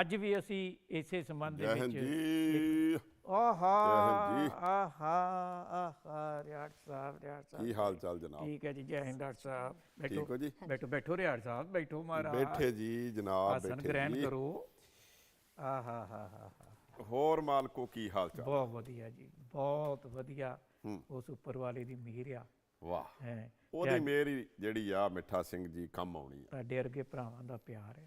ਅੱਜ ਵੀ ਅਸੀਂ ਇਸੇ ਸੰਬੰਧ ਦੇ ਵਿੱਚ ਜੀ। ਆਹਾ। ਆਹਾ ਆਹਾ ਰਿਆੜ ਸਾਹਿਬ ਰਿਆੜ ਸਾਹਿਬ। ਕੀ ਹਾਲ ਚਾਲ ਜਨਾਬ? ਠੀਕ ਹੈ ਜੀ ਜੈ ਹਿੰਦ ਡਾਕਟਰ ਸਾਹਿਬ। ਬੈਠੋ। ਠੀਕ ਹੋ ਜੀ? ਬੈਠੋ ਬੈਠੋ ਰਿਆੜ ਸਾਹਿਬ ਬੈਠੋ ਮਹਾਰਾਜ। ਬੈਠੇ ਜੀ ਜਨਾਬ ਆਸਨ ਬੈਠੇ ਗ੍ਰਹਿਣ ਜੀ। ਕਰੋ। ਆਹਾ ਹਾ ਹਾ ਹਾ। ਹੋਰ ਮਾਲਕੋ ਕੀ ਹਾਲ ਚਾਲ? ਬਹੁਤ ਵਧੀਆ ਜੀ ਬਹੁਤ ਵਧੀਆ। ਉਸ ਉੱਪਰ ਵਾਲੇ ਦੀ ਮਿਹਰ ਆ। ਵਾਹ। ਹੈ। ਉਹਦੀ ਮੇਰੀ ਜਿਹੜੀ ਆ ਮਿੱਠਾ ਸਿੰਘ ਜੀ ਕੰਮ ਆਉਣੀ ਆ। ਤੁਹਾਡੇ ਵਰਗੇ ਭਰਾਵਾਂ ਦਾ ਪਿਆਰ ਆ।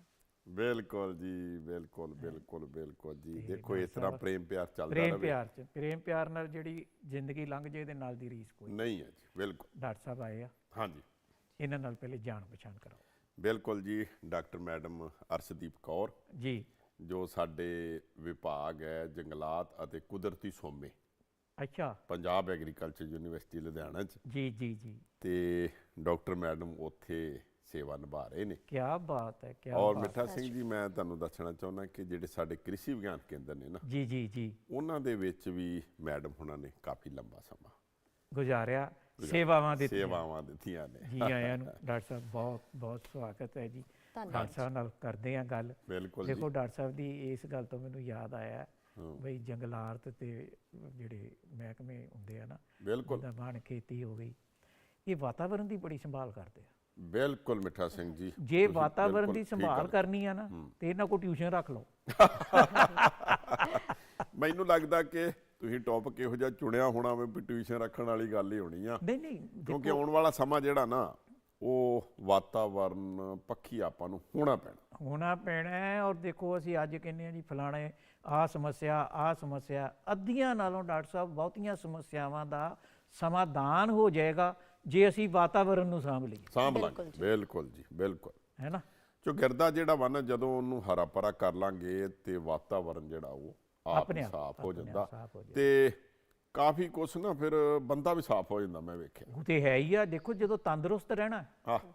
ਬਿਲਕੁਲ ਜੀ ਬਿਲਕੁਲ ਬਿਲਕੁਲ ਬਿਲਕੁਲ ਜੀ। ਦੇਖੋ ਇਸ ਤਰ੍ਹਾਂ ਪ੍ਰੇਮ ਪਿਆਰ ਚੱਲਦਾ ਪ੍ਰੇਮ ਰਹੇ। ਪਿਆਰ ਚ ਪ੍ਰੇਮ ਪਿਆਰ ਨਾਲ ਜਿਹੜੀ ਜ਼ਿੰਦਗੀ ਲੰਘ ਜੇ ਇਹਦੇ ਨਾਲ ਦੀ ਰੀਸ ਕੋਈ ਨਹੀਂ ਹੈ ਜੀ ਬਿਲਕੁਲ। ਡਾਕਟਰ ਸਾਹਿਬ ਆਏ ਆ। ਹਾਂਜੀ। ਇਹਨਾਂ ਨਾਲ ਪਹਿਲੇ ਜਾਣ ਪਛਾਣ ਕਰਾਓ ਬਿਲਕੁਲ ਜੀ ਡਾਕਟਰ ਮੈਡਮ ਅਰਸ਼ਦੀਪ ਕੌਰ। ਜੀ। ਜੋ ਸਾਡੇ ਵਿਭਾਗ ਹੈ ਜੰਗਲਾਤ ਅਤੇ ਕੁਦਰਤੀ ਸੋਮੇ। ਅੱਛਾ। ਪੰਜਾਬ ਐਗਰੀਕਲਚਰ ਯੂਨੀਵਰਸਿਟੀ ਲੁਧਿਆਣਾ ਚ। ਜੀ ਜੀ ਜੀ। ਤੇ ਡਾਕਟਰ ਮੈਡਮ ਉੱਥੇ ਸੇਵਾ ਨਿਭਾ ਰਹੇ ਨੇ। ਕੀ ਬਾਤ ਹੈ ਕੀ ਔਰ ਮਿੱਠਾ ਸਿੰਘ ਜੀ ਮੈਂ ਤੁਹਾਨੂੰ ਦੱਸਣਾ ਚਾਹੁੰਦਾ ਕਿ ਜਿਹੜੇ ਸਾਡੇ ਕ੍ਰਿਸ਼ੀ ਵਿਗਿਆਨ ਕੇਂਦਰ ਨੇ ਨਾ ਜੀ ਜੀ ਜੀ। ਉਹਨਾਂ ਦੇ ਵਿੱਚ ਵੀ ਮੈਡਮ ਹੁਣਾਂ ਨੇ ਕਾਫੀ ਲੰਬਾ ਸਮਾਂ ਗੁਜ਼ਾਰਿਆ ਸੇਵਾਵਾਂ ਦਿੱਤੀਆਂ। ਸੇਵਾਵਾਂ ਦਿੱਤੀਆਂ ਨੇ। ਜੀ ਆਇਆਂ ਨੂੰ। ਡਾਕਟਰ ਸਾਹਿਬ ਬਹੁਤ ਬਹੁਤ ਸਵਾਗਤ ਹੈ ਜੀ। ਡਾਕਟਰ ਸਾਹਿਬ ਨਾਲ ਕਰਦੇ ਆ ਗੱਲ। ਬਿਲਕੁਲ ਜੀ। ਦੇਖੋ ਡਾਕਟਰ ਸਾਹਿਬ ਦੀ ਇਸ ਗੱਲ ਤੋਂ ਮੈਨੂੰ ਯਾਦ ਆਇਆ ਬਈ ਜੰਗਲਾਤ ਤੇ ਜਿਹੜੇ ਮਹਿਕਮੇ ਹੁੰਦੇ ਆ ਨਾ ਬਿਲਕੁਲ। ਬਾਣ ਖੇਤੀ ਹੋ ਗਈ ਇਹ ਵਾਤਾਵਰਣ ਦੀ ਬੜੀ ਸੰਭਾਲ ਕਰਦੇ ਆ। ਬਿਲਕੁਲ ਮਿੱਠਾ ਸਿੰਘ ਜੀ। ਜੇ ਵਾਤਾਵਰਣ ਦੀ ਸੰਭਾਲ ਕਰਨੀ ਆ ਨਾ ਤੇ ਇਹਨਾਂ ਕੋ ਟਿਊਸ਼ਨ ਰੱਖ ਲਓ। ਮੈਨੂੰ ਲੱਗਦਾ ਕਿ ਤੁਸੀਂ ਟੌਪਿਕ ਇਹੋ ਜਿਹਾ ਚੁਣਿਆ ਹੋਣਾ ਵੀ ਟਿਊਸ਼ਨ ਰੱਖਣ ਵਾਲੀ ਗੱਲ ਹੀ ਹੋਣੀ ਆ। ਨਹੀਂ ਨਹੀਂ ਕਿਉਂਕਿ ਆਉਣ ਵਾਲਾ ਸਮਾਂ ਜਿਹੜਾ ਨਾ ਉਹ ਵਾਤਾਵਰਨ ਪੱਖੀ ਆਪਾਂ ਨੂੰ ਹੋਣਾ ਪੈਣਾ। ਹੋਣਾ ਪੈਣਾ ਹੈ ਔਰ ਦੇਖੋ ਅਸੀਂ ਅੱਜ ਕਹਿੰਦੇ ਆ ਜੀ ਫਲਾਣੇ ਆ ਸਮੱਸਿਆ ਆ ਸਮੱਸਿਆ ਅੱਧੀਆਂ ਨਾਲੋਂ ਡਾਕਟਰ ਸਾਹਿਬ ਬਹੁਤੀਆਂ ਸਮੱਸਿਆਵਾਂ ਦਾ ਸਮਾਧਾਨ ਹੋ ਜਾਏਗਾ। ਜੇ ਅਸੀਂ ਵਾਤਾਵਰਣ ਨੂੰ ਸਾਂਭ ਲਈਏ। ਸਾਂਭ ਲਾਂਗੇ। ਬਿਲਕੁਲ ਜੀ। ਬਿਲਕੁਲ ਹੈ ਨਾ? ਚੌਗਿਰਦਾ ਜਿਹੜਾ ਵਾ ਨਾ ਜਦੋਂ ਉਹਨੂੰ ਹਰਾ ਭਰਾ ਕਰ ਲਾਂਗੇ ਤੇ ਵਾਤਾਵਰਨ ਜਿਹੜਾ ਉਹ ਆਪ ਸਾਫ਼ ਹੋ ਜਾਂਦਾ। ਤੇ ਕਾਫੀ ਕੁਛ ਨਾ ਫਿਰ ਬੰਦਾ ਵੀ ਸਾਫ਼ ਹੋ ਜਾਂਦਾ ਮੈਂ ਵੇਖਿਆ। ਉਹ ਤੇ ਹੈ ਹੀ ਆ। ਦੇਖੋ ਜਦੋਂ ਤੰਦਰੁਸਤ ਰਹਿਣਾ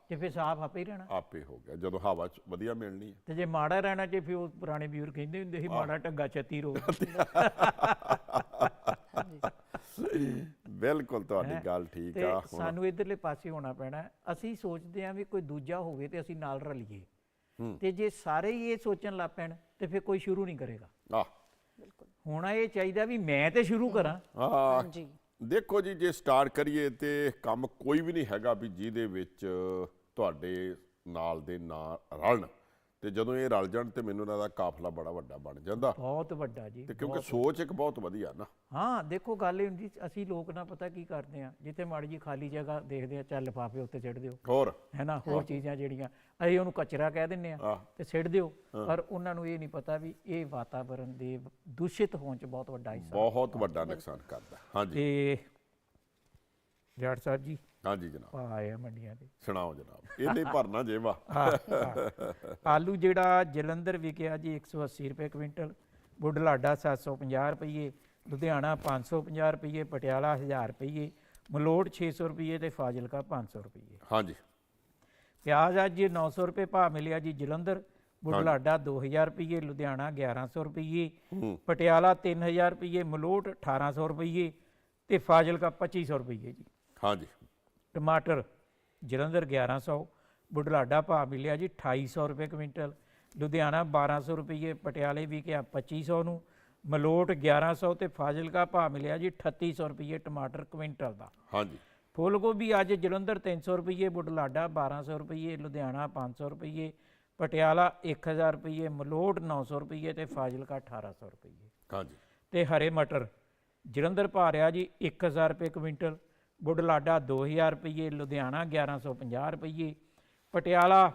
ਤੇ ਫਿਰ ਸਾਫ਼ ਆਪੇ ਹੀ ਰਹਿਣਾ। ਆਪੇ ਹੋ ਗਿਆ। ਜਦੋਂ ਹਵਾ ਚ ਵਧੀਆ ਮਿਲਣੀ ਹੈ ਤੇ ਜੇ ਮਾੜਾ ਰਹਿਣਾ ਜੇ ਫਿਰ ਉਹ ਪੁਰਾਣੇ ਵੀਰ ਕਹਿੰਦੇ ਹੁੰਦੇ ਸੀ ਮਾੜਾ ਢੱਗਾ ਛੱਤੀ ਰੋ ਬਿਲਕੁਲ ਤੁਹਾਡੀ ਗੱਲ ਠੀਕ ਆ ਹੁਣ। ਸਾਨੂੰ ਇਧਰਲੇ ਪਾਸੇ ਹੋਣਾ ਪੈਣਾ। ਹੈ। ਅਸੀਂ ਸੋਚਦੇ ਹਾਂ ਵੀ ਕੋਈ ਦੂਜਾ ਹੋਵੇ ਤੇ ਅਸੀਂ ਨਾਲ ਰਲੀਏ। ਤੇ ਜੇ ਸਾਰੇ ਹੀ ਇਹ ਸੋਚਣ ਲੱਗ ਪੈਣ ਤੇ ਫਿਰ ਕੋਈ ਸ਼ੁਰੂ ਨਹੀਂ ਕਰੇਗਾ। ਆਹ। ਹੋਣਾ ਇਹ ਚਾਹੀਦਾ ਵੀ ਮੈਂ ਤੇ ਸ਼ੁਰੂ ਕਰਾਂ। ਆ ਜੀ ਦੇਖੋ ਜੀ ਜੇ ਸਟਾਰਟ ਕਰੀਏ ਤੇ ਕੰਮ ਕੋਈ ਵੀ ਨਹੀਂ ਹੈਗਾ ਵੀ ਜਿਹਦੇ ਵਿੱਚ ਤੁਹਾਡੇ ਨਾਲ ਦੇ ਨਾਲ ਰਲਣ। ਤੇ ਜਦੋਂ ਇਹ ਰਲ ਜਾਣ ਤੇ ਮੈਨੂੰ ਲੱਗਦਾ ਕਾਫਲਾ ਬੜਾ ਵੱਡਾ ਬਣ ਜਾਂਦਾ। ਬਹੁਤ ਵੱਡਾ ਜੀ ਤੇ ਕਿਉਂਕਿ ਸੋਚ ਇੱਕ ਬਹੁਤ ਵਧੀਆ ਨਾ। ਹਾਂ ਦੇਖੋ ਗੱਲ ਇਹ ਹੁੰਦੀ ਅਸੀਂ ਲੋਕ ਨਾ ਪਤਾ ਕੀ ਕਰਦੇ ਆ ਜਿੱਥੇ ਮਾੜੀ ਜੀ ਖਾਲੀ ਜਗ੍ਹਾ ਦੇਖਦੇ ਆ ਚੱਲ ਲਿਫਾਫੇ ਉੱਤੇ ਸਿੱਟ ਦਿਓ। ਹੋਰ? ਹੈ ਨਾ ਹੋਰ। ਚੀਜ਼ਾਂ ਜਿਹੜੀਆਂ ਅਸੀਂ ਉਹਨੂੰ ਕਚਰਾ ਕਹਿ ਦਿੰਨੇ ਆ। ਤੇ ਸਿੱਟ ਦਿਓ। ਪਰ ਉਹਨਾਂ ਨੂੰ ਇਹ ਨਹੀਂ ਪਤਾ ਵੀ ਇਹ ਵਾਤਾਵਰਣ ਦੇ ਦੂਸ਼ਿਤ ਹੋਣ ਚ ਬਹੁਤ ਵੱਡਾ ਹਿੱਸਾ। ਬਹੁਤ ਵੱਡਾ ਨੁਕਸਾਨ ਕਰਦਾ ਹਾਂਜੀ। ਤੇ ਜੱਟ ਸਾਹਿਬ ਜੀ ਹਾਂਜੀ ਜਨਾਬ। ਆਏ ਆ ਮੰਡੀਆਂ ਦੇ ਸੁਣਾਓ ਜਨਾਬ ਇਹਨੇ ਭਰਨਾ ਜੇਵਾ ਆਲੂ ਜਿਹੜਾ ਜਲੰਧਰ ਵਿਕਿਆ ਜੀ 180 ਰੁਪਏ ਕੁਇੰਟਲ ਬੁਢਲਾਡਾ 750 ਰੁਪਏ ਲੁਧਿਆਣਾ 550 ਰੁਪਏ ਪਟਿਆਲਾ 1000 ਰੁਪਏ ਮਲੋਟ 600 ਰੁਪਏ ਤੇ ਫਾਜ਼ਿਲਕਾ 500 ਰੁਪਏ ਹਾਂਜੀ। ਪਿਆਜ਼ ਅੱਜ 900 ਰੁਪਏ ਭਾਅ ਮਿਲਿਆ ਜੀ ਜਲੰਧਰ ਬੁਢਲਾਡਾ 2000 ਰੁਪਏ ਲੁਧਿਆਣਾ 1100 ਰੁਪਏ ਪਟਿਆਲਾ 3000 ਰੁਪਏ ਮਲੋਟ 1800 ਰੁਪਏ ਤੇ ਫਾਜ਼ਿਲਕਾ 2500 ਰੁਪਏ ਜੀ। ਹਾਂਜੀ। ਟਮਾਟਰ ਜਲੰਧਰ 1100 ਬੁਢਲਾਡਾ ਭਾਅ ਮਿਲਿਆ ਜੀ 2800 ਰੁਪਏ ਕੁਇੰਟਲ ਲੁਧਿਆਣਾ 1200 ਰੁਪਏ ਪਟਿਆਲੇ ਵੀ ਕਿਹਾ 2500 ਨੂੰ ਮਲੋਟ 1100 ਤੇ ਫਾਜ਼ਿਲਕਾ ਭਾਅ ਮਿਲਿਆ ਜੀ 3800 ਰੁਪਏ ਟਮਾਟਰ ਕੁਇੰਟਲ ਦਾ। ਹਾਂਜੀ। ਫੁੱਲ ਗੋਭੀ ਅੱਜ ਜਲੰਧਰ 300 ਰੁਪਏ ਬੁਢਲਾਡਾ 1200 ਰੁਪਏ ਲੁਧਿਆਣਾ 500 ਰੁਪਏ ਪਟਿਆਲਾ 1000 ਰੁਪਏ ਮਲੋਟ 900 ਰੁਪਏ ਤੇ ਫਾਜ਼ਿਲਕਾ 1800 ਰੁਪਏ ਹਾਂਜੀ। ਤੇ ਹਰੇ ਮਟਰ ਜਲੰਧਰ ਭਾ ਰਿਹਾ ਜੀ 1000 ਰੁਪਏ ਕੁਇੰਟਲ ਬੁਢਲਾਡਾ 2000 ਰੁਪਏ ਲੁਧਿਆਣਾ 1150 ਰੁਪਏ ਪਟਿਆਲਾ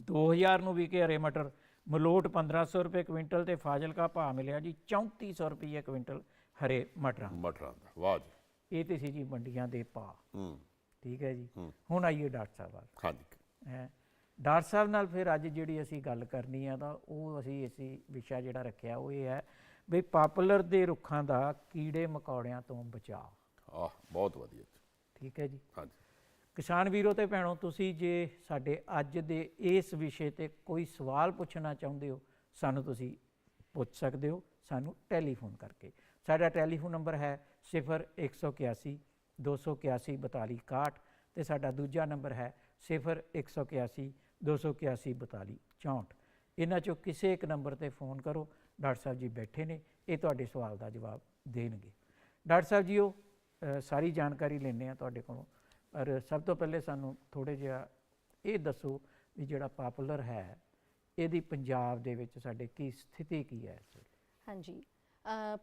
2000 ਨੂੰ ਵਿਕੇ ਹਰੇ ਮਟਰ ਮਲੋਟ 1500 ਰੁਪਏ ਕੁਇੰਟਲ ਤੇ ਫਾਜ਼ਿਲਕਾ ਭਾ ਮਿਲਿਆ ਜੀ 3400 ਰੁਪਏ ਕੁਇੰਟਲ ਹਰੇ ਮਟਰਾਂ। ਮਟਰਾਂ ਦਾ ਵਾਹ ਜੀ। ਇਹ ਤੇ ਸੀ ਜੀ ਮੰਡੀਆਂ ਦੇ ਭਾਅ। ਹੂੰ। ਠੀਕ ਹੈ ਜੀ। ਹੁਣ ਆਈਏ ਡਾਕਟਰ ਸਾਹਿਬ ਵੱਲ। ਹਾਂਜੀ। ਹੈ। ਡਾਕਟਰ ਸਾਹਿਬ ਨਾਲ ਫਿਰ ਅੱਜ ਜਿਹੜੀ ਅਸੀਂ ਗੱਲ ਕਰਨੀ ਆ ਤਾਂ ਉਹ ਅਸੀਂ ਅਸੀਂ ਵਿਸ਼ਾ ਜਿਹੜਾ ਰੱਖਿਆ ਉਹ ਇਹ ਹੈ ਵੀ ਪਾਪੂਲਰ ਦੇ ਰੁੱਖਾਂ ਦਾ ਕੀੜੇ ਮਕੌੜਿਆਂ ਤੋਂ ਬਚਾਅ। ਆਹ ਬਹੁਤ ਵਧੀਆ ਜੀ। ਠੀਕ ਹੈ ਜੀ। ਹਾਂਜੀ। ਕਿਸਾਨ ਵੀਰੋ ਤੇ ਭੈਣੋ ਤੁਸੀਂ ਜੇ ਸਾਡੇ ਅੱਜ ਦੇ ਇਸ ਵਿਸ਼ੇ ਤੇ ਕੋਈ ਸਵਾਲ ਪੁੱਛਣਾ ਚਾਹੁੰਦੇ ਹੋ ਸਾਨੂੰ ਤੁਸੀਂ ਪੁੱਛ ਸਕਦੇ ਹੋ ਸਾਨੂੰ ਟੈਲੀਫੋਨ ਕਰਕੇ। ਸਾਡਾ ਟੈਲੀਫੋਨ ਨੰਬਰ ਹੈ 0181 281 42 61 ਤੇ ਸਾਡਾ ਦੂਜਾ ਨੰਬਰ ਹੈ 0181 281 42 64 ਇਹਨਾਂ ਚੋਂ ਕਿਸੇ ਇੱਕ ਨੰਬਰ ਤੇ ਫੋਨ ਕਰੋ। ਡਾਕਟਰ ਸਾਹਿਬ ਜੀ ਬੈਠੇ ਨੇ ਇਹ ਤੁਹਾਡੇ ਸਵਾਲ ਦਾ ਜਵਾਬ ਦੇਣਗੇ। ਡਾਕਟਰ ਸਾਹਿਬ ਜੀ ਉਹ ਅ, ਸਾਰੀ ਜਾਣਕਾਰੀ ਲੈਣੇ ਆ ਤੁਹਾਡੇ ਕੋਲੋਂ। ਪਰ ਸਭ ਤੋਂ ਪਹਿਲੇ ਸਾਨੂੰ ਥੋੜੇ ਜਿਹਾ ਇਹ ਦੱਸੋ ਵੀ ਜਿਹੜਾ ਪਾਪੂਲਰ ਹੈ ਇਹਦੀ ਪੰਜਾਬ ਦੇ ਵਿੱਚ ਸਾਡੇ ਕੀ ਸਥਿਤੀ ਕੀ ਹੈ ਹਾਂਜੀ।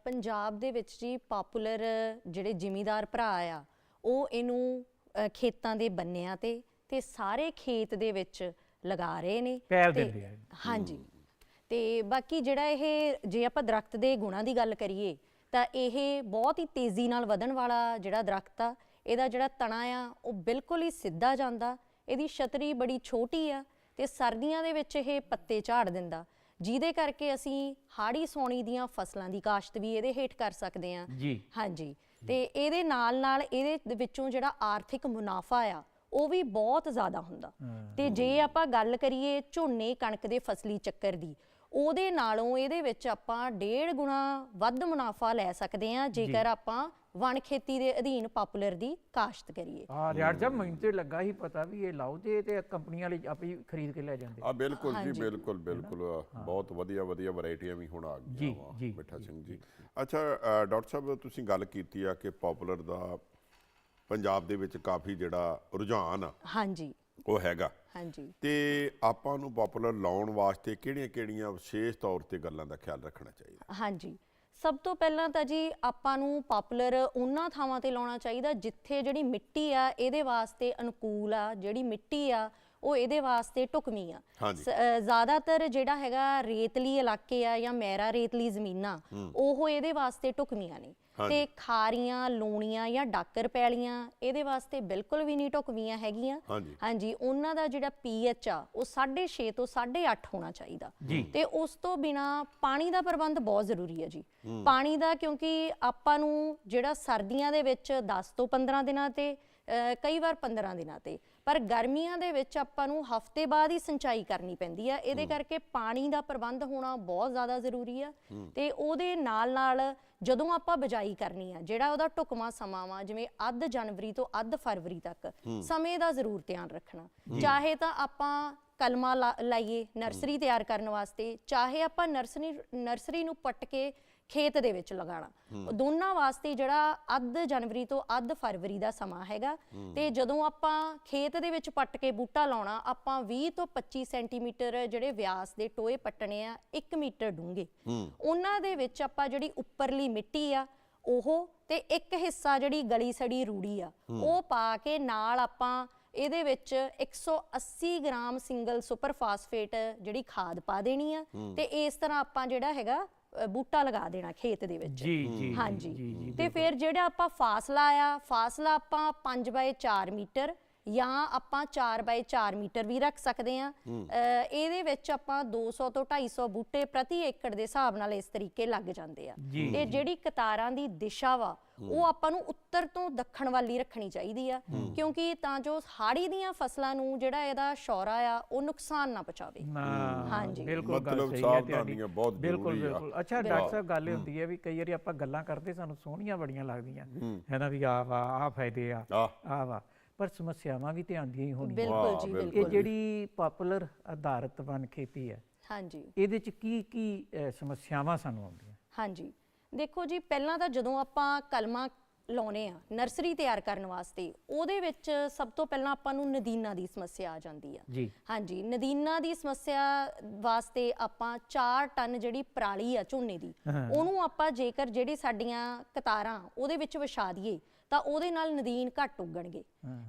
ਪੰਜਾਬ ਦੇ ਵਿੱਚ ਜੀ ਪਪੂਲਰ ਜਿਹੜੇ ਜ਼ਿਮੀਦਾਰ ਭਰਾ ਆ ਉਹ ਇਹਨੂੰ ਖੇਤਾਂ ਦੇ ਬੰਨਿਆਂ ਤੇ ਤੇ ਸਾਰੇ ਖੇਤ ਦੇ ਵਿੱਚ ਲਗਾ ਰਹੇ ਨੇ। ਪਹਿਲ ਤੇ- ਦਿੰਦੇ ਆ। ਹਾਂਜੀ। ਤੇ ਬਾਕੀ ਜਿਹੜਾ ਇਹ ਜੇ ਆਪਾਂ ਦਰਖਤ ਦੇ ਗੁਣਾਂ ਦੀ ਗੱਲ ਕਰੀਏ ਤਾਂ ਇਹ ਬਹੁਤ ਹੀ ਤੇਜ਼ੀ ਨਾਲ ਵਧਣ ਵਾਲਾ ਜਿਹੜਾ ਦਰਖਤ ਆ ਇਹਦਾ ਜਿਹੜਾ ਤਣਾ ਆ ਉਹ ਬਿਲਕੁਲ ਹੀ ਸਿੱਧਾ ਜਾਂਦਾ। ਇਹਦੀ ਛਤਰੀ ਬੜੀ ਛੋਟੀ ਆ ਤੇ ਸਰਦੀਆਂ ਦੇ ਵਿੱਚ ਇਹ ਪੱਤੇ ਝਾੜ ਦਿੰਦਾ। ਜਿਹਦੇ ਕਰਕੇ ਅਸੀਂ ਹਾੜੀ ਸੌਣੀ ਦੀਆਂ ਫਸਲਾਂ ਦੀ ਕਾਸ਼ਤ ਵੀ ਇਹਦੇ ਹੇਠ ਕਰ ਸਕਦੇ ਹਾਂ। ਜੀ। ਹਾਂਜੀ। ਤੇ ਇਹਦੇ ਨਾਲ ਨਾਲ ਇਹਦੇ ਵਿੱਚੋਂ ਜਿਹੜਾ ਆਰਥਿਕ ਮੁਨਾਫਾ ਆ ਉਹ ਵੀ ਬਹੁਤ ਜ਼ਿਆਦਾ ਹੁੰਦਾ। ਤੇ ਜੇ ਆਪਾਂ ਗੱਲ ਕਰੀਏ ਝੋਨੇ ਕਣਕ ਦੇ ਫਸਲੀ ਚੱਕਰ ਦੀ ਉਹਦੇ ਨਾਲੋਂ ਇਹਦੇ ਵਿੱਚ ਆਪਾਂ ਡੇਢ ਗੁਣਾ ਵੱਧ ਮੁਨਾਫਾ ਲੈ ਸਕਦੇ ਹਾਂ ਜੇਕਰ ਆਪਾਂ ਵਣ ਖੇਤੀ ਦੇ ਅਧੀਨ ਪਪੂਲਰ ਦੀ ਕਾਸ਼ਤ ਕਰੀਏ। ਆ ਰਿਆੜ ਸਾਹਿਬ ਮੈਨੂੰ ਤੇ ਲੱਗਾ ਹੀ ਪਤਾ ਵੀ ਇਹ ਲਾਓ ਤੇ ਤੇ ਕੰਪਨੀਆਂ ਵਾਲੇ ਆਪੇ ਹੀ ਖਰੀਦ ਕੇ ਲੈ ਜਾਂਦੇ। ਆ ਬਿਲਕੁਲ ਜੀ ਬਿਲਕੁਲ ਬਿਲਕੁਲ। ਬਹੁਤ ਵਧੀਆ ਵਧੀਆ ਵੈਰਾਈਟੀਆਂ ਵੀ ਹੁਣ ਆ ਗਈਆਂ ਮਿੱਠਾ ਸਿੰਘ ਜੀ। ਅੱਛਾ ਡਾਕਟਰ ਸਾਹਿਬ ਤੁਸੀਂ ਗੱਲ ਕੀਤੀ ਆ ਕਿ ਪਪੂਲਰ ਦਾ ਪੰਜਾਬ ਦੇ ਵਿੱਚ ਕਾਫੀ ਜਿਹੜਾ ਰੁਝਾਨ ਆ ਹਾਂਜੀ। ਉਹ ਹੈਗਾ। ਹਾਂਜੀ। ਤੇ ਆਪਾਂ ਨੂੰ ਪਪੂਲਰ ਲਾਉਣ ਵਾਸਤੇ ਕਿਹੜੀਆਂ-ਕਿਹੜੀਆਂ ਵਿਸ਼ੇਸ਼ ਤੌਰ ਤੇ ਗੱਲਾਂ ਦਾ ਖਿਆਲ ਰੱਖਣਾ ਚਾਹੀਦਾ? ਹਾਂਜੀ। ਸਭ ਤੋਂ ਪਹਿਲਾਂ ਤਾਂ ਜੀ ਆਪਾਂ ਨੂੰ ਪਪੂਲਰ ਉਹਨਾਂ ਥਾਵਾਂ ਤੇ ਲਾਉਣਾ ਚਾਹੀਦਾ ਜਿੱਥੇ ਜਿਹੜੀ ਮਿੱਟੀ ਆ ਇਹਦੇ ਵਾਸਤੇ ਅਨੁਕੂਲ ਆ ਜਿਹੜੀ ਮਿੱਟੀ ਆ ਉਹ ਇਹਦੇ ਵਾਸਤੇ ਢੁਕਵੀਂ ਆ। ਜ਼ਿਆਦਾਤਰ ਜਿਹੜਾ ਹੈਗਾ ਰੇਤਲੀ ਇਲਾਕੇ ਆ ਜਾਂ ਮਹਿਰਾ ਰੇਤਲੀ ਜ਼ਮੀਨਾਂ ਉਹ ਇਹਦੇ ਵਾਸਤੇ ਢੁਕਵੀਆਂ ਨੇ। ਤੇ ਖਾਰੀਆਂ ਲੂਣੀਆਂ ਜਾਂ ਡਾਕਰ ਪੈਲੀਆਂ ਇਹਦੇ ਵਾਸਤੇ ਬਿਲਕੁਲ ਵੀ ਨਹੀਂ ਢੁਕਵੀਆਂ ਹੈਗੀਆਂ। ਹਾਂਜੀ। ਹਾਂਜੀ ਉਹਨਾਂ ਦਾ ਜਿਹੜਾ ਪੀਐਚ ਆ ਉਹ 6.5 ਤੋਂ 8.5 ਹੋਣਾ ਚਾਹੀਦਾ। ਤੇ ਉਸ ਤੋਂ ਬਿਨਾ ਪਾਣੀ ਦਾ ਪ੍ਰਬੰਧ ਬਹੁਤ ਜ਼ਰੂਰੀ ਹੈ ਜੀ। ਪਾਣੀ ਦਾ ਕਿਉਂਕਿ ਆਪਾਂ ਨੂੰ ਜਿਹੜਾ ਸਰਦੀਆਂ ਦੇ ਵਿੱਚ 10 ਤੋਂ 15 ਦਿਨਾਂ ਤੇ ਕਈ ਵਾਰ 15 ਦਿਨਾਂ ਤੇ ਪਰ ਗਰਮੀਆਂ ਦੇ ਵਿੱਚ ਆਪਾਂ ਨੂੰ ਹਫ਼ਤੇ ਬਾਅਦ ਹੀ ਸਿੰਚਾਈ ਕਰਨੀ ਪੈਂਦੀ ਆ। ਇਹਦੇ ਕਰਕੇ ਪਾਣੀ ਦਾ ਪ੍ਰਬੰਧ ਹੋਣਾ ਬਹੁਤ ਜ਼ਿਆਦਾ ਜ਼ਰੂਰੀ ਆ। ਤੇ ਉਹਦੇ ਨਾਲ ਨਾਲ ਜਦੋਂ ਆਪਾਂ ਬਜਾਈ ਕਰਨੀ ਆ ਜਿਹੜਾ ਉਹਦਾ ਢੁਕਵਾਂ ਸਮਾਂ ਵਾ ਜਿਵੇਂ ਅੱਧ ਜਨਵਰੀ ਤੋਂ ਅੱਧ ਫਰਵਰੀ ਤੱਕ ਸਮੇਂ ਦਾ ਜ਼ਰੂਰ ਧਿਆਨ ਰੱਖਣਾ। ਚਾਹੇ ਤਾਂ ਆਪਾਂ ਕਲਮਾ ਲਾਈਏ ਨਰਸਰੀ ਤਿਆਰ ਕਰਨ ਵਾਸਤੇ ਚਾਹੇ ਆਪਾਂ ਨਰਸਰੀ ਨਰਸਰੀ ਨੂੰ ਪੱਟ ਕੇ ਖੇਤ ਦੇ ਵਿੱਚ ਲਗਾਉਣਾ। ਦੋਨਾਂ ਵਾਸਤੇ ਜਿਹੜਾ ਅੱਧ ਜਨਵਰੀ ਤੋਂ ਅੱਧ ਫਰਵਰੀ ਦਾ ਸਮਾਂ ਹੈਗਾ। ਤੇ ਜਦੋਂ ਆਪਾਂ ਖੇਤ ਦੇ ਵਿੱਚ ਪੱਟ ਕੇ ਬੂਟਾ ਲਾਉਣਾ ਆਪਾਂ 20 ਤੋਂ 25 ਸੈਂਟੀਮੀਟਰ ਜਿਹੜੇ ਵਿਆਸ ਦੇ ਟੋਏ ਪੱਟਣੇ ਆ 1 ਮੀਟਰ ਡੂੰਘੇ। ਉਹਨਾਂ ਦੇ ਵਿੱਚ ਆਪਾਂ ਜਿਹੜੀ ਉੱਪਰਲੀ ਮਿੱਟੀ ਆ ਉਹ ਤੇ ਇੱਕ ਹਿੱਸਾ ਜਿਹੜੀ ਗਲੀ ਸੜੀ ਰੂੜੀ ਆ ਉਹ ਪਾ ਕੇ ਨਾਲ ਆਪਾਂ ਇਹਦੇ ਵਿੱਚ 180 ਗ੍ਰਾਮ ਸਿੰਗਲ ਸੁਪਰ ਫਾਸਫੇਟ ਜਿਹੜੀ ਖਾਦ ਪਾ ਦੇਣੀ ਆ। ਤੇ ਇਸ ਤਰ੍ਹਾਂ ਆਪਾਂ ਜਿਹੜਾ ਹੈਗਾ ਬੂਟਾ ਲਗਾ ਦੇਣਾ ਖੇਤ ਦੇ ਵਿੱਚ। ਜੀ ਜੀ ਹਾਂਜੀ। ਤੇ ਫਿਰ ਜਿਹੜਾ ਆਪਾਂ ਫਾਸਲਾ ਆ ਫਾਸਲਾ ਆਪਾਂ 5 ਬਾਏ 4 ਮੀਟਰ ਜਾਂ ਆਪਾਂ 4 ਬਾਏ 4 ਮੀਟਰ ਵੀ ਰੱਖ ਸਕਦੇ ਆ ਇਹਦੇ ਵਿੱਚ ਆਪਾਂ 200 ਤੋਂ 250 ਬੂਟੇ ਪ੍ਰਤੀ ਏਕੜ ਦੇ ਹਿਸਾਬ ਨਾਲ ਇਸ ਤਰੀਕੇ ਲੱਗ ਜਾਂਦੇ ਆ। ਤੇ ਜਿਹੜੀ ਕਤਾਰਾਂ ਦੀ ਦਿਸ਼ਾ ਵਾ ਉਹ ਆਪਾਂ ਨੂੰ ਉੱਤਰ ਤੋਂ ਦੱਖਣ ਵੱਲ ਹੀ ਰੱਖਣੀ ਚਾਹੀਦੀ ਆ। ਕਿਉਂਕਿ ਤਾਂ ਜੋ ਹਾੜੀ ਦੀਆਂ ਫਸਲਾਂ ਨੂੰ ਜਿਹੜਾ ਇਹਦਾ ਸ਼ੌਰਾ ਆ ਉਹ ਨੁਕਸਾਨ ਨਾ ਪਹੁੰਚਾਵੇ। ਹਾਂਜੀ। ਬਿਲਕੁਲ ਗੱਲ ਸਹੀ ਹੈ ਸਾਵਧਾਨੀਆਂ ਤੁਹਾਡੀ ਬਹੁਤ ਬਿਲਕੁਲ। ਬਿਲਕੁਲ। ਅੱਛਾ ਡਾਕਟਰ ਸਾਹਿਬ ਗੱਲ ਹੁੰਦੀ ਹੈ ਵੀ ਕਈ ਵਾਰੀ ਆਪਾਂ ਗੱਲਾਂ ਕਰਦੇ ਸਾਨੂੰ ਸੋਹਣੀਆਂ ਬੜੀਆਂ ਲੱਗਦੀਆਂ। ਹੈ। ਨਾ ਵੀ ਆ ਵਾ ਆ ਫਾਇਦੇ ਆ ਆ ਆ ਵਾ। ਪਰ ਸਮੱਸਿਆਵਾਂ ਵੀ ਧਿਆਨ ਦੀਆਂ ਹੀ ਹੋਣੀਆਂ। ਬਿਲਕੁਲ ਜੀ ਬਿਲਕੁਲ। ਇਹ ਜਿਹੜੀ ਪਾਪੂਲਰ ਆਧਾਰਿਤ ਵਨ ਖੇਤੀ ਹੈ ਹਾਂਜੀ। ਇਹਦੇ ਚ ਕੀ ਕੀ ਸਮੱਸਿਆਵਾਂ ਸਾਨੂੰ ਆਉਂਦੀਆਂ? ਹਾਂਜੀ। ਦੇਖੋ ਜੀ ਪਹਿਲਾਂ ਤਾਂ ਜਦੋਂ ਆਪਾਂ ਕਲਮਾਂ ਲਾਉਨੇ ਆ ਨਰਸਰੀ ਤਿਆਰ ਕਰਨ ਵਾਸਤੇ ਉਹਦੇ ਵਿੱਚ ਸਭ ਤੋਂ ਪਹਿਲਾਂ ਆਪਾਂ ਨੂੰ ਨਦੀਨਾਂ ਦੀ ਸਮੱਸਿਆ ਆ ਜਾਂਦੀ ਆ। ਜੀ। ਹਾਂਜੀ ਨਦੀਨਾਂ ਦੀ ਸਮੱਸਿਆ ਵਾਸਤੇ ਆਪਾਂ 4 ਟਨ ਜਿਹੜੀ ਪਰਾਲੀ ਆ ਝੋਨੇ ਦੀ। ਉਹਨੂੰ ਆਪਾਂ ਜੇਕਰ ਜਿਹੜੀ ਸਾਡੀਆਂ ਕਤਾਰਾਂ ਉਹਦੇ ਵਿੱਚ ਵਿਛਾ ਦਈਏ ਤਾਂ ਉਹਦੇ ਨਾਲ ਨਦੀਨ ਘੱਟ ਉੱਗਣਗੇ।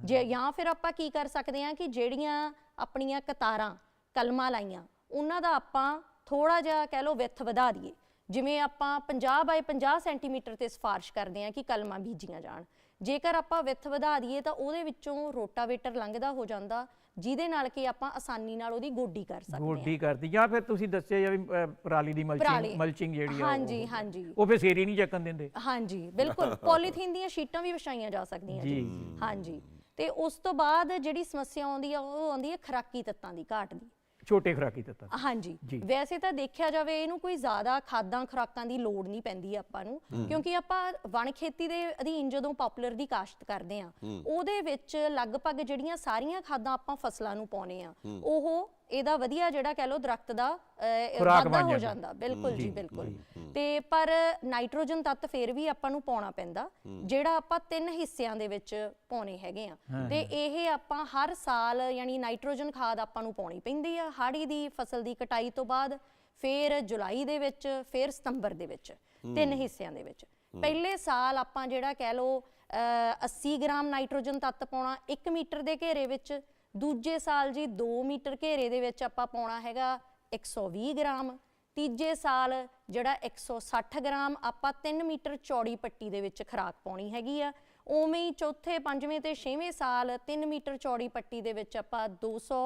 ਜੇ ਜਾਂ ਫਿਰ ਆਪਾਂ ਕੀ ਕਰ ਸਕਦੇ ਹਾਂ ਕਿ ਜਿਹੜੀਆਂ ਆਪਣੀਆਂ ਕਤਾਰਾਂ ਕਲਮਾਂ ਲਾਈਆਂ ਉਹਨਾਂ ਦਾ ਆਪਾਂ ਥੋੜਾ ਜਿਹਾ ਕਹਿ ਲਓ ਵਿੱਥ ਵਧਾ ਦਈਏ। ਜਿਵੇਂ ਆਪਾਂ 50 ਬਾਈ 50 ਸੈਂਟੀਮੀਟਰ ਤੇ ਸਿਫਾਰਿਸ਼ ਕਰਦੇ ਹਾਂ ਕਿ ਕਲਮਾਂ ਬੀਜੀਆਂ ਜਾਣ। ਜੇਕਰ ਆਪਾਂ ਵਿੱਥ ਵਧਾ ਦਈਏ ਤਾਂ ਉਹਦੇ ਵਿੱਚੋਂ ਰੋਟਾਵੇਟਰ ਲੰਘਦਾ ਹੋ ਜਾਂਦਾ ਜਿਹਦੇ ਨਾਲ ਕਿ ਆਪਾਂ ਆਸਾਨੀ ਨਾਲ ਉਹਦੀ ਗੋਡੀ ਕਰ ਸਕਦੇ ਹਾਂ। ਗੋਡੀ ਕਰਦੀ ਜਾਂ ਫਿਰ ਤੁਸੀਂ ਦੱਸਿਆ ਜਾਂ ਵੀ ਅਹ, ਪਰਾਲੀ ਦੀ ਮਲਚਿੰਗ। ਮਲਚਿੰਗ ਜਿਹੜੀ ਆ ਉਹ- ਹਾਂਜੀ ਹਾਂਜੀ। ਉਹ ਫਿਰ ਸੇਰੀ ਨਹੀਂ ਚੱਕਣ ਦਿੰਦੇ। ਹਾਂਜੀ ਬਿਲਕੁਲ। ਪੋਲੀਥੀਨ ਦੀਆਂ ਸ਼ੀਟਾਂ ਵੀ ਵਿਛਾਈਆਂ ਜਾ ਸਕਦੀਆਂ ਜੀ, ਜੀ। ਹਾਂਜੀ। ਤੇ ਉਸ ਤੋਂ ਬਾਅਦ ਜਿਹੜੀ ਸਮੱਸਿਆ ਆਉਂਦੀ ਆ ਉਹ ਆਉਂਦੀ ਹੈ ਖਰਾਕੀ ਤੱਤਾਂ ਦੀ ਘਾਟ ਦੀ। ਛੋਟੇ ਖੁਰਾਕੀ ਤੱਤਾਂ ਹਾਂਜੀ। ਵੈਸੇ ਤਾਂ ਦੇਖਿਆ ਜਾਵੇ ਇਹਨੂੰ ਕੋਈ ਜ਼ਿਆਦਾ ਖਾਦਾਂ ਖੁਰਾਕਾਂ ਦੀ ਲੋੜ ਨਹੀਂ ਪੈਂਦੀ ਆਪਾਂ ਨੂੰ ਕਿਉਂਕਿ ਆਪਾਂ ਵਣ ਖੇਤੀ ਦੇ ਅਧੀਨ ਜਦੋਂ ਪਪੂਲਰ ਦੀ ਕਾਸ਼ਤ ਕਰਦੇ ਆ ਉਹਦੇ ਵਿੱਚ ਲਗਭਗ ਜਿਹੜੀਆਂ ਸਾਰੀਆਂ ਖਾਦਾਂ ਆਪਾਂ ਫਸਲਾਂ ਨੂੰ ਪਾਉਨੇ ਆ ਉਹ ਇਹਦਾ ਵਧੀਆ ਜਿਹੜਾ ਕਹਿ ਲੋ ਦਰਖਤ ਦਾ ਵਾਧਾ ਹੋ ਜਾਂਦਾ। ਜਾਂਦਾ ਬਿਲਕੁਲ ਜੀ ਬਿਲਕੁਲ। ਤੇ ਪਰ ਨਾਈਟ੍ਰੋਜਨ ਤੱਤ ਫੇਰ ਵੀ ਆਪਾਂ ਨੂੰ ਪਾਉਣਾ ਪੈਂਦਾ ਜਿਹੜਾ ਆਪਾਂ ਤਿੰਨ ਹਿੱਸਿਆਂ ਦੇ ਵਿੱਚ ਪਾਉਣੇ ਹੈਗੇ ਆ। ਤੇ ਇਹ ਆਪਾਂ ਹਰ ਸਾਲ ਯਾਨੀ ਨਾਈਟ੍ਰੋਜਨ ਖਾਦ ਆਪਾਂ ਨੂੰ ਪਾਉਣੀ ਪੈਂਦੀ ਆ ਹਾੜੀ ਦੀ ਫਸਲ ਦੀ ਕਟਾਈ ਤੋਂ ਬਾਅਦ ਫੇਰ ਜੁਲਾਈ ਦੇ ਵਿੱਚ ਫੇਰ ਸਤੰਬਰ ਦੇ ਵਿੱਚ ਤਿੰਨ ਹਿੱਸਿਆਂ ਦੇ ਵਿੱਚ। ਪਹਿਲੇ ਸਾਲ ਆਪਾਂ ਜਿਹੜਾ ਕਹਿ ਲੋ 80 ਗ੍ਰਾਮ ਨਾਈਟ੍ਰੋਜਨ ਤੱਤ ਪਾਉਣਾ 1 ਮੀਟਰ ਦੇ ਘੇਰੇ ਵਿੱਚ ਦੂਜੇ ਸਾਲ ਜੀ 2 ਮੀਟਰ ਘੇਰੇ ਦੇ ਵਿੱਚ ਆਪਾਂ ਪਾਉਣਾ ਹੈਗਾ 120 ਗ੍ਰਾਮ। ਤੀਜੇ ਸਾਲ ਜਿਹੜਾ 160 ਗ੍ਰਾਮ ਆਪਾਂ 3 ਮੀਟਰ ਚੌੜੀ ਪੱਟੀ ਦੇ ਵਿੱਚ ਖਰਾਕ ਪਾਉਣੀ ਹੈਗੀ ਆ। ਉਵੇਂ ਹੀ ਚੌਥੇ ਪੰਜਵੇਂ ਤੇ ਛੇਵੇਂ ਸਾਲ 3 ਮੀਟਰ ਚੌੜੀ ਪੱਟੀ ਦੇ ਵਿੱਚ ਆਪਾਂ 200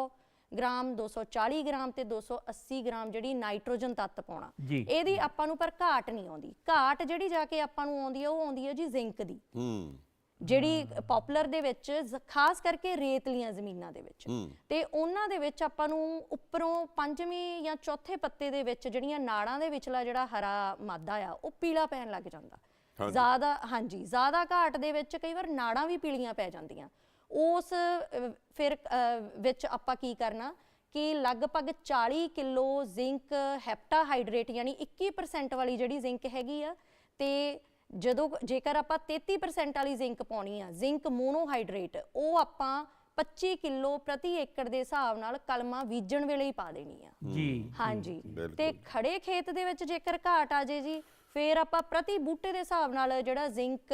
ਗ੍ਰਾਮ 240 ਗ੍ਰਾਮ ਤੇ 280 ਗ੍ਰਾਮ ਜਿਹੜੀ ਨਾਈਟ੍ਰੋਜਨ ਤੱਤ ਪਾਉਣਾ। ਇਹਦੀ ਆਪਾਂ ਨੂੰ ਪਰ ਘਾਟ ਨਹੀਂ ਆਉਂਦੀ। ਘਾਟ ਜਿਹੜੀ ਜਾ ਕੇ ਆਪਾਂ ਨੂੰ ਆਉਂਦੀ ਆ ਉਹ ਆਉਂਦੀ ਹੈ ਜੀ ਜ਼ਿੰਕ ਦੀ। ਹੂੰ। ਜਿਹੜੀ ਪਪੂਲਰ ਦੇ ਵਿੱਚ ਖਾਸ ਕਰਕੇ ਰੇਤਲੀਆਂ ਜ਼ਮੀਨਾਂ ਦੇ ਵਿੱਚ। ਤੇ ਉਹਨਾਂ ਦੇ ਵਿੱਚ ਆਪਾਂ ਨੂੰ ਉੱਪਰੋਂ ਪੰਜਵੇਂ ਜਾਂ ਚੌਥੇ ਪੱਤੇ ਦੇ ਵਿੱਚ ਜਿਹੜੀਆਂ ਨਾੜਾਂ ਦੇ ਵਿਚਲਾ ਜਿਹੜਾ ਹਰਾ ਮਾਦਾ ਆ ਉਹ ਪੀਲਾ ਪੈਣ ਲੱਗ ਜਾਂਦਾ। ਜ਼ਿਆਦਾ ਹਾਂਜੀ ਜ਼ਿਆਦਾ ਘਾਟ ਦੇ ਵਿੱਚ ਕਈ ਵਾਰ ਨਾੜਾਂ ਵੀ ਪੀਲੀਆਂ ਪੈ ਜਾਂਦੀਆਂ। ਉਸ ਫਿਰ ਵਿੱਚ ਆਪਾਂ ਕੀ ਕਰਨਾ ਕਿ ਲਗਭਗ 40 ਕਿਲੋ ਜ਼ਿੰਕ ਹੈਪਟਾਹਾਈਡਰੇਟ ਯਾਨੀ 21% ਵਾਲੀ ਜਿਹੜੀ ਜ਼ਿੰਕ ਹੈਗੀ ਆ ਤੇ ਜਦੋਂ ਜੇਕਰ ਆਪਾਂ 33% ਵਾਲੀ ਜ਼ਿੰਕ ਪਾਉਣੀ ਆ ਜ਼ਿੰਕ ਮੋਨੋਹਾਈਡਰੇਟ ਉਹ ਆਪਾਂ 25 ਕਿਲੋ ਪ੍ਰਤੀ ਏਕੜ ਦੇ ਹਿਸਾਬ ਨਾਲ ਕਲਮਾਂ ਬੀਜਣ ਵੇਲੇ ਹੀ ਪਾ ਦੇਣੀ ਆ। ਜੀ। ਹਾਂਜੀ। ਤੇ ਖੜੇ ਖੇਤ ਦੇ ਵਿੱਚ ਜੇਕਰ ਘਾਟ ਆ ਜੇ ਜੀ ਫਿਰ ਆਪਾਂ ਪ੍ਰਤੀ ਬੂਟੇ ਦੇ ਹਿਸਾਬ ਨਾਲ ਜਿਹੜਾ ਜ਼ਿੰਕ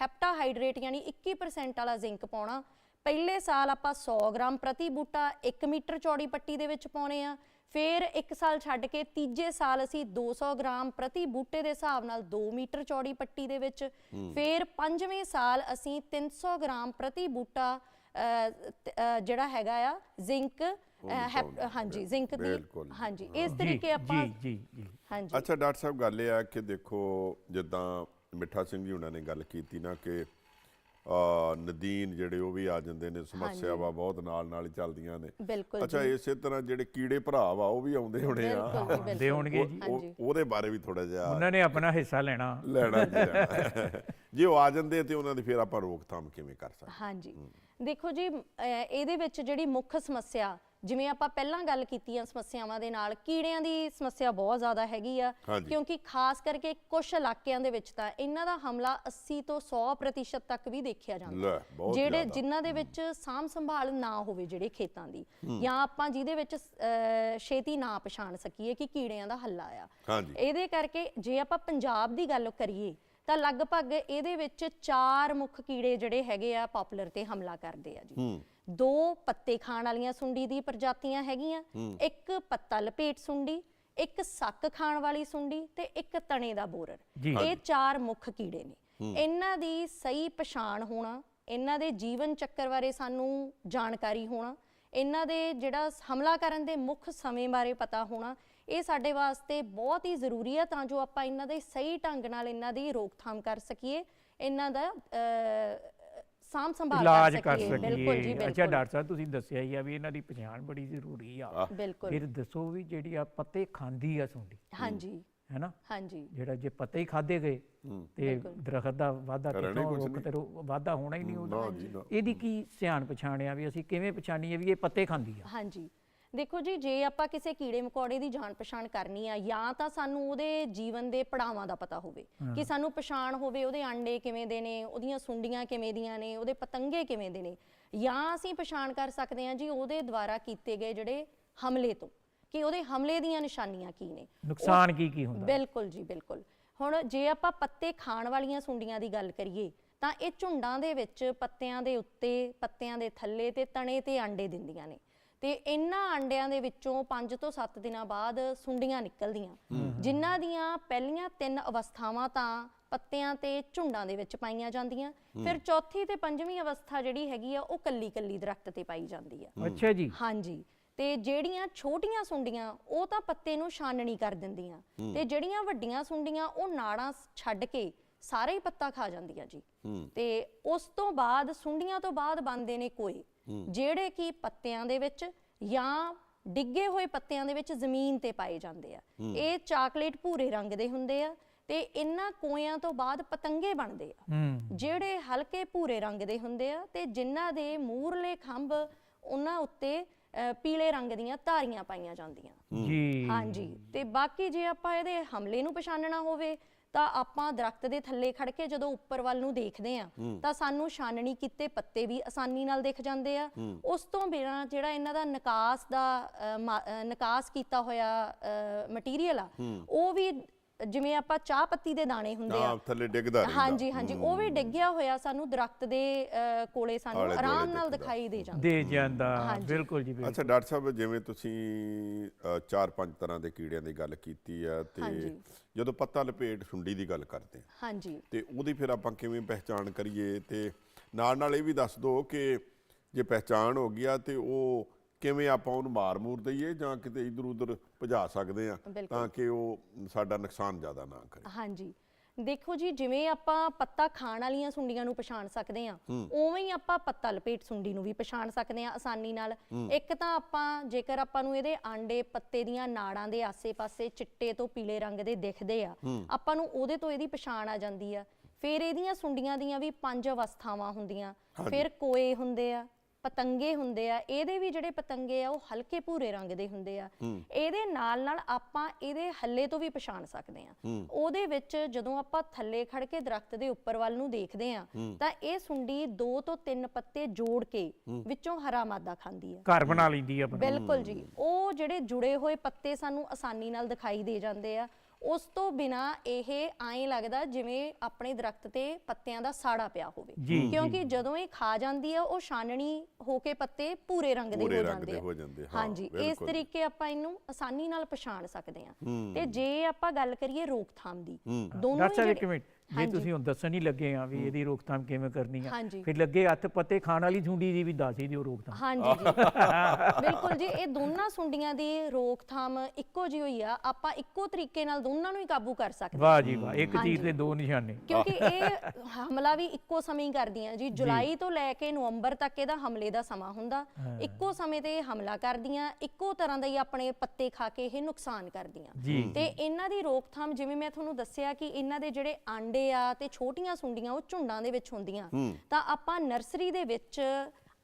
ਹੈਪਟਾਹਾਈਡਰੇਟ ਯਾਨੀ 21% ਵਾਲਾ ਜ਼ਿੰਕ ਪਾਉਣਾ ਪਹਿਲੇ ਸਾਲ ਆਪਾਂ 100 ਗ੍ਰਾਮ ਪ੍ਰਤੀ ਬੂਟਾ 1 ਮੀਟਰ ਚੌੜੀ ਪੱਟੀ ਦੇ ਵਿੱਚ ਪਾਉਣੇ ਆ ਫਿਰ 1 ਸਾਲ ਛੱਡ ਕੇ ਤੀਜੇ ਸਾਲ ਅਸੀਂ 200 ਗ੍ਰਾਮ ਪ੍ਰਤੀ ਬੂਟੇ ਦੇ ਹਿਸਾਬ ਨਾਲ 2 ਮੀਟਰ ਚੌੜੀ ਪੱਟੀ ਦੇ ਵਿੱਚ ਫਿਰ ਪੰਜਵੇਂ ਸਾਲ ਅਸੀਂ 300 ਗ੍ਰਾਮ ਪ੍ਰਤੀ ਬੂਟਾ ਜਿਹੜਾ ਹੈਗਾ ਆ ਜ਼ਿੰਕ ਹਾਂਜੀ ਜ਼ਿੰਕ ਦੀ। ਹਾਂਜੀ ਇਸ ਤਰੀਕੇ ਆਪਾਂ ਜੀ ਜੀ ਹਾਂਜੀ। ਅੱਛਾ ਡਾਕਟਰ ਸਾਹਿਬ ਗੱਲ ਇਹ ਆ ਕਿ ਦੇਖੋ ਜਿੱਦਾਂ ਮਿੱਠਾ ਸਿੰਘ ਜੀ ਉਹਨਾਂ ਨੇ ਗੱਲ ਕੀਤੀ ਨਾ ਕਿ ਨਦੀਨ ਜਿਹੜੇ ਉਹ ਵੀ ਆ ਜਾਂਦੇ ਨੇ ਸਮੱਸਿਆਵਾਂ ਬਹੁਤ ਨਾਲ ਨਾਲ ਹੀ ਚੱਲਦੀਆਂ ਨੇ। ਬਿਲਕੁਲ ਅੱਛਾ ਇਸੇ ਤਰ੍ਹਾਂ ਜਿਹੜੇ ਕੀੜੇ ਭਰਾ ਵਾ ਉਹ ਵੀ ਆਉਂਦੇ ਹੋਣੇ ਆ। ਆਉਂਦੇ ਹੋਣਗੇ ਜੀ। ਉਹ- ਉਹ- ਉਹਦੇ ਬਾਰੇ ਵੀ ਥੋੜਾ ਜਿਹਾ ਉਹਨਾਂ ਨੇ ਆਪਣਾ ਹਿੱਸਾ ਲੈਣਾ। ਲੈਣਾ ਜੀ ਲੈਣਾ। ਜੇ ਉਹ ਆ ਜਾਂਦੇ ਤੇ ਉਹਨਾਂ ਦੀ ਫਿਰ ਆਪਾਂ ਰੋਕਥਾਮ ਕਿਵੇਂ ਕਰ ਸਕਦੇ? ਹਾਂਜੀ। ਦੇਖੋ ਜੀ ਅਹ, ਇਹਦੇ ਵਿੱਚ ਜਿਹੜੀ ਮੁੱਖ ਸਮੱਸਿਆ ਜਿਵੇਂ ਆਪਾਂ ਪਹਿਲਾਂ ਗੱਲ ਕੀਤੀ ਆ ਸਮੱਸਿਆਵਾਂ ਦੇ ਨਾਲ ਕੀੜਿਆਂ ਦੀ ਸਮੱਸਿਆ ਬਹੁਤ ਜ਼ਿਆਦਾ ਹੈਗੀ ਆ ਹਾਂਜੀ। ਕਿਉਂਕਿ ਖਾਸ ਕਰਕੇ ਕੁਝ ਇਲਾਕਿਆਂ ਦੇ ਵਿੱਚ ਤਾਂ ਇਹਨਾਂ ਦਾ ਹਮਲਾ 80 ਤੋਂ 100% ਤੱਕ ਵੀ ਦੇਖਿਆ ਜਾਂਦਾ। ਲੈ, ਬਹੁਤ ਜਿਹੜੇ ਜ਼ਿਆਦਾ। ਜਿਨ੍ਹਾਂ ਦੇ ਵਿੱਚ ਸਾਂਭ ਸੰਭਾਲ ਨਾ ਹੋਵੇ ਜਿਹੜੇ ਖੇਤਾਂ ਦੀ ਜਾਂ ਆਪਾਂ ਜਿਹਦੇ ਵਿੱਚ ਅਹ, ਛੇਤੀ ਨਾ ਪਛਾਣ ਸਕੀਏ ਕਿ ਕੀੜਿਆਂ ਦਾ ਹੱਲਾ ਆ। ਹਾਂਜੀ। ਇਹਦੇ ਕਰਕੇ ਜੇ ਆਪਾਂ ਪੰਜਾਬ ਦੀ ਗੱਲ ਕਰੀਏ ਤਾਂ ਲਗਭਗ ਇਹਦੇ ਵਿੱਚ ਚਾਰ ਮੁੱਖ ਕੀੜੇ ਜਿਹੜੇ ਹੈਗੇ ਆ ਪਪੂਲਰ ਤੇ ਹਮਲਾ ਕਰਦੇ ਆ ਜੀ। ਦੋ ਪੱਤੇ ਖਾਣ ਵਾਲੀਆਂ ਸੁੰਡੀ ਦੀ ਪ੍ਰਜਾਤੀਆਂ ਹੈਗੀਆਂ। ਇੱਕ ਪੱਤਾ ਲਪੇਟ ਸੁੰਡੀ ਇੱਕ ਸੱਕ ਖਾਣ ਵਾਲੀ ਸੁੰਡੀ ਤੇ ਇੱਕ ਤਣੇ ਦਾ ਬੋਰਰ। ਇਹ ਚਾਰ ਮੁੱਖ ਕੀੜੇ ਨੇ। ਇਹਨਾਂ ਦੀ ਸਹੀ ਪਛਾਣ ਹੋਣਾ ਇਹਨਾਂ ਦੇ ਜੀਵਨ ਚੱਕਰ ਬਾਰੇ ਸਾਨੂੰ ਜਾਣਕਾਰੀ ਹੋਣਾ ਇਹਨਾਂ ਦੇ ਜਿਹੜਾ ਹਮਲਾ ਕਰਨ ਦੇ ਮੁੱਖ ਸਮੇਂ ਬਾਰੇ ਪਤਾ ਹੋਣਾ ਇਹ ਸਾਡੇ ਵਾਸਤੇ ਬਹੁਤ ਹੀ ਜ਼ਰੂਰੀ ਹੈ ਤਾਂ ਜੋ ਆਪਾਂ ਇਹਨਾਂ ਦੇ ਸਹੀ ਢੰਗ ਨਾਲ ਇਹਨਾਂ ਦੀ ਰੋਕਥਾਮ ਕਰ ਸਕੀਏ। ਇਹਨਾਂ ਦਾ ਅਹ, ਸਾਂਭ ਸੰਭਾਲ ਇਲਾਜ ਕਰ ਬਿਲਕੁਲ ਜੀ ਸਕੀਏ ਅੱਛਾ ਬਿਲਕੁਲ। ਡਾਕਟਰ ਸਾਹਿਬ ਤੁਸੀਂ ਦੱਸਿਆ ਹੀ ਆ ਵੀ ਇਹਨਾਂ ਦੀ ਪਛਾਣ ਬੜੀ ਜ਼ਰੂਰੀ ਆ। ਬਿਲਕੁਲ। ਫਿਰ ਦੱਸੋ ਵੀ ਜਿਹੜੀ ਆ ਪੱਤੇ ਖਾਂਦੀ ਆ ਸੁੰਡੀ। ਹਾਂਜੀ। ਹੈਨਾ? ਹਾਂਜੀ। ਜਿਹੜਾ ਜੇ ਪੱਤੇ ਹੀ ਖਾਦੇ ਗਏ ਤੇ ਦਰਖਤ ਦਾ ਵਾਧਾ ਰਹਿਣਾ ਹੀ ਕੁਛ ਰੁੱਖ ਤੇ ਰੁ- ਵਾਧਾ ਹੋਣਾ ਹੀ ਨਹੀਂ ਉਹਦਾ। ਨਾ ਜੀ ਨਾ। ਇਹਦੀ ਕੀ ਸਿਆਣ ਪਛਾਣਿਆ ਵੀ ਅਸੀਂ ਕਿਵੇਂ ਪਛਾਣੀਏ ਵੀ ਇਹ ਪੱਤੇ ਖਾਂਦੀ ਆ? ਹਾਂਜੀ। ਦੇਖੋ ਜੀ ਜੇ ਆਪਾਂ ਕਿਸੇ ਕੀੜੇ ਮਕੌੜੇ ਦੀ ਜਾਣ ਪਛਾਣ ਕਰਨੀ ਆ ਜਾਂ ਤਾਂ ਸਾਨੂੰ ਉਹਦੇ ਜੀਵਨ ਦੇ ਪੜਾਵਾਂ ਦਾ ਪਤਾ ਹੋਵੇ ਕਿ ਸਾਨੂੰ ਪਛਾਣ ਹੋਵੇ ਉਹਦੇ ਆਂਡੇ ਕਿਵੇਂ ਦੇ ਨੇ ਉਹਦੀਆਂ ਸੁੰਡੀਆਂ ਕਿਵੇਂ ਦੀਆਂ ਨੇ ਉਹਦੇ ਪਤੰਗੇ ਕਿਵੇਂ ਦੇ ਨੇ। ਜਾਂ ਅਸੀਂ ਪਛਾਣ ਕਰ ਸਕਦੇ ਹਾਂ ਜੀ ਉਹਦੇ ਦੁਆਰਾ ਕੀਤੇ ਗਏ ਜਿਹੜੇ ਹਮਲੇ ਤੋਂ ਕਿ ਉਹਦੇ ਹਮਲੇ ਦੀਆਂ ਨਿਸ਼ਾਨੀਆਂ ਕੀ ਨੇ। ਨੁਕਸਾਨ ਕੀ ਕੀ ਹੁੰਦਾ? ਬਿਲਕੁਲ ਜੀ ਬਿਲਕੁਲ। ਹੁਣ ਜੇ ਆਪਾਂ ਪੱਤੇ ਖਾਣ ਵਾਲੀਆਂ ਸੁੰਡੀਆਂ ਦੀ ਗੱਲ ਕਰੀਏ ਤਾਂ ਇਹ ਝੁੰਡਾਂ ਦੇ ਵਿੱਚ ਪੱਤਿਆਂ ਦੇ ਉੱਤੇ ਪੱਤਿਆਂ ਦੇ ਥੱਲੇ ਤੇ ਤਣੇ ਤੇ ਆਂਡੇ ਦਿੰਦੀਆਂ ਨੇ। ਤੇ ਇਹਨਾਂ ਆਂਡਿਆਂ ਦੇ ਵਿੱਚੋਂ 5 ਤੋਂ 7 ਦਿਨਾਂ ਬਾਅਦ ਸੁੰਡੀਆਂ ਨਿਕਲਦੀਆਂ। ਜਿਨ੍ਹਾਂ ਦੀਆਂ ਪਹਿਲੀਆਂ ਤਿੰਨ ਅਵਸਥਾਵਾਂ ਤਾਂ ਪੱਤਿਆਂ ਤੇ ਝੁੰਡਾਂ ਦੇ ਵਿੱਚ ਪਾਈਆਂ ਜਾਂਦੀਆਂ। ਫਿਰ ਚੌਥੀ ਤੇ ਪੰਜਵੀਂ ਅਵਸਥਾ ਜਿਹੜੀ ਹੈਗੀ ਆ ਉਹ ਕੱਲੀ ਕੱਲੀ ਦਰਖਤ ਤੇ ਪਾਈ ਜਾਂਦੀ ਆ। ਅੱਛਾ ਜੀ। ਹਾਂਜੀ। ਤੇ ਜਿਹੜੀਆਂ ਛੋਟੀਆਂ ਸੁੰਡੀਆਂ ਉਹ ਤਾਂ ਪੱਤੇ ਨੂੰ ਛਾਨਣੀ ਕਰ ਦਿੰਦੀਆਂ। ਤੇ ਜਿਹੜੀਆਂ ਵੱਡੀਆਂ ਸੁੰਡੀਆਂ ਉਹ ਨਾੜਾਂ ਛੱਡ ਕੇ ਸਾਰਾ ਹੀ ਪੱਤਾ ਖਾ ਜਾਂਦੀਆਂ ਜੀ। ਤੇ ਉਸ ਤੋਂ ਬਾਅਦ ਸੁੰਡੀਆਂ ਤੋਂ ਬਾਅਦ ਬਣਦੇ ਨੇ ਕੋਏ। ਜਿਹੜੇ ਕਿ ਪੱਤਿਆਂ ਦੇ ਵਿੱਚ ਜਾਂ ਡਿੱਗੇ ਹੋਏ ਪੱਤਿਆਂ ਦੇ ਵਿੱਚ ਜ਼ਮੀਨ ਤੇ ਪਾਏ ਜਾਂਦੇ ਆ। ਇਹ ਚਾਕਲੇਟ ਭੂਰੇ ਰੰਗ ਦੇ ਹੁੰਦੇ ਆ ਤੇ ਇਹਨਾਂ ਕੋਇਆਂ ਤੋਂ ਬਾਅਦ ਪਤੰਗੇ ਬਣਦੇ ਆ। ਜਿਹੜੇ ਹਲਕੇ ਭੂਰੇ ਰੰਗ ਦੇ ਹੁੰਦੇ ਆ ਤੇ ਜਿਨ੍ਹਾਂ ਦੇ ਮੂਰਲੇ ਖੰਭ ਉਹਨਾਂ ਉੱਤੇ ਪੀਲੇ ਰੰਗ ਦੀਆਂ ਧਾਰੀਆਂ ਪਾਈਆਂ ਜਾਂਦੀਆਂ। ਜੀ। ਹਾਂਜੀ। ਤੇ ਬਾਕੀ ਜੇ ਆਪਾਂ ਇਹਦੇ ਹਮਲੇ ਨੂੰ ਪਛਾਣਨਾ ਹੋਵੇ ਤਾਂ ਆਪਾਂ ਦਰਖਤ ਦੇ ਥੱਲੇ ਖੜ ਕੇ ਜਦੋਂ ਉੱਪਰ ਵੱਲ ਨੂੰ ਦੇਖਦੇ ਆ ਤਾਂ ਸਾਨੂੰ ਛਾਨਣੀ ਕੀਤੇ ਪੱਤੇ ਵੀ ਆਸਾਨੀ ਨਾਲ ਦਿਖ ਜਾਂਦੇ ਆ। ਉਸ ਤੋਂ ਬਿਨਾਂ ਜਿਹੜਾ ਇਹਨਾਂ ਦਾ ਨਿਕਾਸ ਦਾ ਨਿਕਾਸ ਕੀਤਾ ਹੋਇਆ ਮਟੀਰੀਅਲ ਆ ਉਹ ਵੀ ਜਿਵੇਂ ਆਪਾਂ ਚਾਹ ਪੱਤੀ ਦੇ ਦਾਣੇ ਹੁੰਦੇ ਆ। ਹਾਂ ਥੱਲੇ ਡਿੱਗਦਾ ਰਹਿੰਦਾ। ਹਾਂਜੀ ਹਾਂਜੀ ਉਹ ਵੀ ਡਿੱਗਿਆ ਹੋਇਆ ਸਾਨੂੰ ਦਰਖਤ ਦੇ ਕੋਲੇ ਸਾਨੂੰ ਆਰਾਮ ਨਾਲ। ਦਿਖਾਈ ਦੇ ਜਾਂਦਾ। ਦੇ ਜਾਂਦਾ। ਬਿਲਕੁਲ ਜੀ ਬਿਲਕੁਲ। ਅੱਛਾ ਡਾਕਟਰ ਸਾਹਿਬ ਜਿਵੇਂ ਤੁਸੀਂ ਚਾਰ ਪੰਜ ਤਰ੍ਹਾਂ ਦੇ ਕੀੜਿਆਂ ਦੀ ਗੱਲ ਕੀਤੀ ਆ ਤੇ। ਜਦੋਂ ਪੱਤਾ ਲਪੇਟ ਸੁੰਡੀ ਦੀ ਗੱਲ ਕਰਦੇ ਆ ਹਾਂਜੀ। ਤੇ ਉਹਦੀ ਫਿਰ ਆਪਾਂ ਕਿਵੇਂ ਪਹਿਚਾਣ ਕਰੀਏ? ਤੇ ਨਾਲ ਨਾਲ ਇਹ ਵੀ ਦੱਸ ਦਿਓ ਕਿ ਜੇ ਪਹਿਚਾਣ ਹੋ ਗਿਆ ਤੇ ਉਹ ਕਿਵੇਂ ਆਪਾਂ ਉਹਨੂੰ ਮਾਰ ਮੂਰ ਦਈਏ ਜਾਂ ਕਿਤੇ ਇਧਰ ਉਧਰ ਭਜਾ ਸਕਦੇ ਆ। ਤਾਂ ਕਿ ਉਹ ਸਾਡਾ ਨੁਕਸਾਨ ਜ਼ਿਆਦਾ ਨਾ ਕਰੇ। ਹਾਂਜੀ। ਦੇਖੋ ਜੀ ਜਿਵੇਂ ਆਪਾਂ ਪੱਤਾ ਖਾਣ ਵਾਲੀਆਂ ਸੁੰਡੀਆਂ ਨੂੰ ਪਛਾਣ ਸਕਦੇ ਆ ਉਵੇਂ ਹੀ ਆਪਾਂ ਪੱਤਾ ਲਪੇਟ ਸੁੰਡੀ ਨੂੰ ਵੀ ਪਛਾਣ ਸਕਦੇ ਆ ਆਸਾਨੀ ਨਾਲ। ਇੱਕ ਤਾਂ ਆਪਾਂ ਜੇਕਰ ਆਪਾਂ ਨੂੰ ਇਹਦੇ ਆਂਡੇ ਪੱਤੇ ਦੀਆਂ ਨਾੜਾਂ ਦੇ ਆਸੇ-ਪਾਸੇ ਚਿੱਟੇ ਤੋਂ ਪੀਲੇ ਰੰਗ ਦੇ ਦਿਖਦੇ ਆ ਆਪਾਂ ਨੂੰ ਉਹਦੇ ਤੋਂ ਇਹਦੀ ਪਛਾਣ ਆ ਜਾਂਦੀ ਆ। ਫਿਰ ਇਹਦੀਆਂ ਸੁੰਡੀਆਂ ਦੀਆਂ ਵੀ ਪੰਜ ਅਵਸਥਾਵਾਂ ਹੁੰਦੀਆਂ। ਫਿਰ ਕੋਏ ਹੁੰਦੇ ਆ ਪਤੰਗੇ ਹੁੰਦੇ ਆ ਇਹਦੇ ਵੀ ਜਿਹੜੇ ਪਤੰਗੇ ਆ ਉਹ ਹਲਕੇ ਭੂਰੇ ਰੰਗ ਦੇ ਹੁੰਦੇ ਆ। ਇਹਦੇ ਨਾਲ ਨਾਲ ਆਪਾਂ ਇਹਦੇ ਹੱਲੇ ਤੋਂ ਵੀ ਪਛਾਣ ਸਕਦੇ ਆ। ਉਹਦੇ ਵਿੱਚ ਜਦੋਂ ਆਪਾਂ ਥੱਲੇ ਖੜ ਕੇ ਦਰਖਤ ਦੇ ਉੱਪਰ ਵੱਲ ਨੂੰ ਦੇਖਦੇ ਆ ਤਾਂ ਇਹ ਸੁੰਡੀ ਦੋ ਤੋਂ ਤਿੰਨ ਪੱਤੇ ਜੋੜ ਕੇ ਵਿੱਚੋਂ ਹਰਾ ਮਾਦਾ ਖਾਂਦੀ ਆ। ਘਰ ਬਣਾ ਲੈਂਦੀ ਆ ਬਿਲਕੁਲ ਜੀ। ਉਹ ਜਿਹੜੇ ਜੁੜੇ ਹੋਏ ਪੱਤੇ ਸਾਨੂੰ ਆਸਾਨੀ ਨਾਲ ਦਿਖਾਈ ਦੇ ਜਾਂਦੇ ਆ। ਉਸ ਤੋਂ ਬਿਨਾ ਇਹ ਐਂ ਲੱਗਦਾ ਜਿਵੇਂ ਆਪਣੇ ਦਰਖਤ ਤੇ ਪੱਤਿਆਂ ਦਾ ਸਾੜਾ ਪਿਆ ਹੋਵੇ। ਕਿਉਂਕਿ ਜਦੋਂ ਇਹ ਖਾ ਜਾਂਦੀ ਆ ਉਹ ਛਾਨਣੀ ਹੋ ਕੇ ਪੱਤੇ ਭੂਰੇ ਰੰਗ ਦੇ ਹੋ ਜਾਂਦੇ ਆ। ਹੋ ਹਾਂ, ਹਾਂਜੀ ਇਸ। ਤਰੀਕੇ ਆਪਾਂ ਇਹਨੂੰ ਆਸਾਨੀ ਨਾਲ ਪਛਾਣ ਸਕਦੇ ਆ। ਤੇ ਜੇ ਆਪਾਂ ਗੱਲ ਕਰੀਏ ਰੋਕਥਾਮ ਦੀ ਦੋਨੋਂ ਹੀ ਮਿੰਟ। ਜੇ। ਤੁਸੀਂ ਹੁਣ ਦੱਸਣ ਹੀ ਲੱਗੇ ਆ ਵੀ ਇਹਦੀ ਰੋਕਥਾਮ ਕਿਵੇਂ ਕਰਨੀ ਆ। ਹਾਂਜੀ। ਫਿਰ ਲੱਗੇ ਹੱਥ ਪੱਤੇ ਖਾਣ ਵਾਲੀ ਝੁੰਡੀ ਦੀ ਵੀ ਦੱਸ ਹੀ ਦਿਓ ਰੋਕਥਾਮ। ਹਾਂਜੀ ਜੀ। ਬਿਲਕੁਲ ਜੀ ਇਹ ਦੋਨਾਂ ਸੁੰਡੀਆਂ ਦੀ ਰੋਕਥਾਮ ਇੱਕੋ ਜਿਹੀ ਹੋਈ ਆ। ਆਪਾਂ ਇੱਕੋ ਤਰੀਕੇ ਨਾਲ ਦੋਨਾਂ ਨੂੰ ਹੀ ਕਾਬੂ ਕਰ ਸਕਦੇ ਹਾਂ। ਵਾਹ ਜੀ ਵਾਹ ਇੱਕ। ਤੀਰ ਤੇ ਦੋ ਨਿਸ਼ਾਨੇ। ਕਿਉਂਕਿ ਇਹ ਹਮਲਾ ਵੀ ਇੱਕੋ ਸਮੇਂ ਹੀ ਕਰਦੀਆਂ ਜੀ। ਜੁਲਾਈ ਤੋਂ ਲੈ ਕੇ ਨਵੰਬਰ ਤੱਕ ਇਹਦਾ ਹਮਲੇ ਦਾ ਸਮਾਂ ਹੁੰਦਾ। ਇੱਕੋ ਸਮੇਂ ਤੇ ਇਹ ਹਮਲਾ ਕਰਦੀਆਂ ਇੱਕੋ ਤਰ੍ਹਾਂ ਦਾ ਹੀ ਆਪਣੇ ਪੱਤੇ ਖਾ ਕੇ ਇਹ ਨੁਕਸਾਨ ਕਰਦੀਆਂ। ਜੀ। ਤੇ ਇਹਨਾਂ ਦੀ ਰੋਕਥਾਮ ਜਿਵੇਂ ਮੈਂ ਤੁਹਾਨੂੰ ਦੱਸਿਆ ਕਿ ਇਹਨਾਂ ਦੇ ਜਿਹੜੇ ਆਂਡੇ ਆ ਤੇ ਛੋਟੀਆਂ ਸੁੰਡੀਆਂ ਉਹ ਝੁੰਡਾਂ ਦੇ ਵਿੱਚ ਹੁੰਦੀਆਂ। ਤਾਂ ਆਪਾਂ ਨਰਸਰੀ ਦੇ ਵਿੱਚ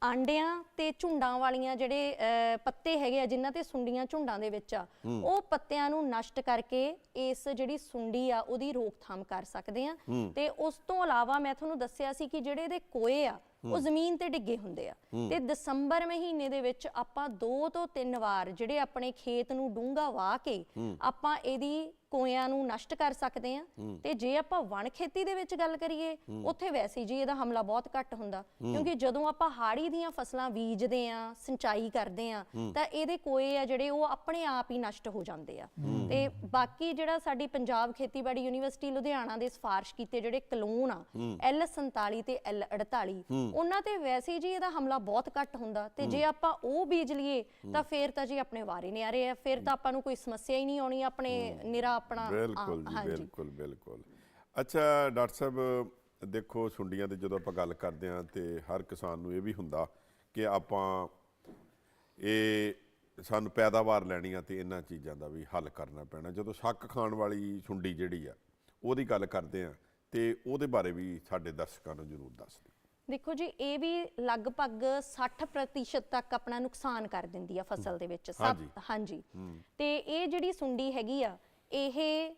ਆਂਡਿਆਂ ਤੇ ਝੁੰਡਾਂ ਵਾਲੀਆਂ ਜਿਹੜੇ ਪੱਤੇ ਹੈਗੇ ਆ ਜਿਨ੍ਹਾਂ ਤੇ ਸੁੰਡੀਆਂ ਝੁੰਡਾਂ ਦੇ ਵਿੱਚ ਆ ਉਹ ਪੱਤਿਆਂ ਨੂੰ ਨਸ਼ਟ ਕਰਕੇ ਇਸ ਜਿਹੜੀ ਸੁੰਡੀ ਆ ਉਹਦੀ ਰੋਕਥਾਮ ਕਰ ਸਕਦੇ ਆ। ਤੇ ਉਸ ਤੋਂ ਇਲਾਵਾ ਮੈਂ ਤੁਹਾਨੂੰ ਦੱਸਿਆ ਸੀ ਕਿ ਜਿਹੜੇ ਇਹਦੇ ਕੋਏ ਆ ਉਹ ਜ਼ਮੀਨ ਤੇ ਡਿੱਗੇ ਹੁੰਦੇ ਆ। ਤੇ ਦਸੰਬਰ ਮਹੀਨੇ ਦੇ ਵਿੱਚ ਆਪਾਂ ਦੋ ਤੋਂ ਤਿੰਨ ਵਾਰ ਜਿਹੜੇ ਆਪਣੇ ਖੇਤ ਨੂੰ ਡੂੰਘਾ ਵਾਹ ਕੇ ਆਪਾਂ ਇਹਦੀ ਕੋਇਆਂ ਨੂੰ ਨਸ਼ਟ ਕਰ ਸਕਦੇ ਆ ਤੇ ਜੇ ਆਪਾਂ ਵਣ ਖੇਤੀ ਦੇ ਵਿੱਚ ਗੱਲ ਕਰੀਏ ਉੱਥੇ ਵੈਸੇ ਜੀ ਇਹਦਾ ਹਮਲਾ ਬਹੁਤ ਘੱਟ ਹੁੰਦਾ। ਕਿਉਂਕਿ ਜਦੋਂ ਆਪਾਂ ਹਾੜੀ ਦੀਆਂ ਫਸਲਾਂ ਬੀਜਦੇ ਆ ਸਿੰਚਾਈ ਕਰਦੇ ਆ ਤਾਂ ਇਹਦੇ ਕੋਏ ਆ ਜਿਹੜੇ ਉਹ ਆਪਣੇ ਆਪ ਹੀ ਨਸ਼ਟ ਹੋ ਜਾਂਦੇ ਆ। ਤੇ ਬਾਕੀ ਜਿਹੜਾ ਸਾਡੀ ਪੰਜਾਬ ਖੇਤੀਬਾੜੀ ਯੂਨੀਵਰਸਿਟੀ ਲੁਧਿਆਣਾ ਦੇ ਸਿਫਾਰਿਸ਼ ਕੀਤੇ ਜਿਹੜੇ ਕਲੂਨ ਆ L47 ਤੇ L48 ਉਹਨਾਂ ਤੇ ਵੈਸੇ ਜੀ ਇਹਦਾ ਹਮਲਾ ਬਹੁਤ ਘੱਟ ਹੁੰਦਾ। ਤੇ ਜੇ ਆਪਾਂ ਉਹ ਬੀਜ ਲਈਏ ਤਾਂ ਫੇਰ ਤਾਂ ਜੀ ਆਪਣੇ ਵਾਰੇ ਨਿਆਰੇ ਆ। ਫਿਰ ਤਾਂ ਆਪਾਂ ਨੂੰ ਕੋਈ ਸਮੱਸਿਆ ਹੀ ਨਹੀਂ ਆਉਣੀ ਆਪਣੇ ਨਿਰਾ ਆਪਣਾ ਆ- ਬਿਲਕੁਲ ਜੀ ਬਿਲਕੁਲ ਬਿਲਕੁਲ। ਅੱਛਾ ਡਾਕਟਰ ਸਾਹਿਬ ਦੇਖੋ ਸੁੰਡੀਆਂ ਦੀ ਜਦੋਂ ਆਪਾਂ ਗੱਲ ਕਰਦੇ ਹਾਂ ਤੇ ਹਰ ਕਿਸਾਨ ਨੂੰ ਇਹ ਵੀ ਹੁੰਦਾ ਕਿ ਆਪਾਂ ਇਹ ਸਾਨੂੰ ਪੈਦਾਵਾਰ ਲੈਣੀ ਆ ਤੇ ਇਹਨਾਂ ਚੀਜ਼ਾਂ ਦਾ ਵੀ ਹੱਲ ਕਰਨਾ ਪੈਣਾ। ਜਦੋਂ ਸ਼ੱਕ ਖਾਣ ਵਾਲੀ ਸੁੰਡੀ ਜਿਹੜੀ ਆ ਉਹਦੀ ਗੱਲ ਕਰਦੇ ਆ ਤੇ ਉਹਦੇ ਬਾਰੇ ਵੀ ਸਾਡੇ ਦਰਸ਼ਕਾਂ ਨੂੰ ਜ਼ਰੂਰ ਦੱਸ ਦਿਓ। ਦੇਖੋ ਜੀ ਇਹ ਵੀ ਲਗਭਗ 60% ਤੱਕ ਆਪਣਾ ਨੁਕਸਾਨ ਕਰ ਦਿੰਦੀ ਆ ਫਸਲ ਦੇ ਵਿੱਚ। ਹਾਂਜੀ। ਹਾਂਜੀ। ਤੇ ਇਹ ਜਿਹੜੀ ਸੁੰਡੀ ਹੈਗੀ ਆ ਇਹ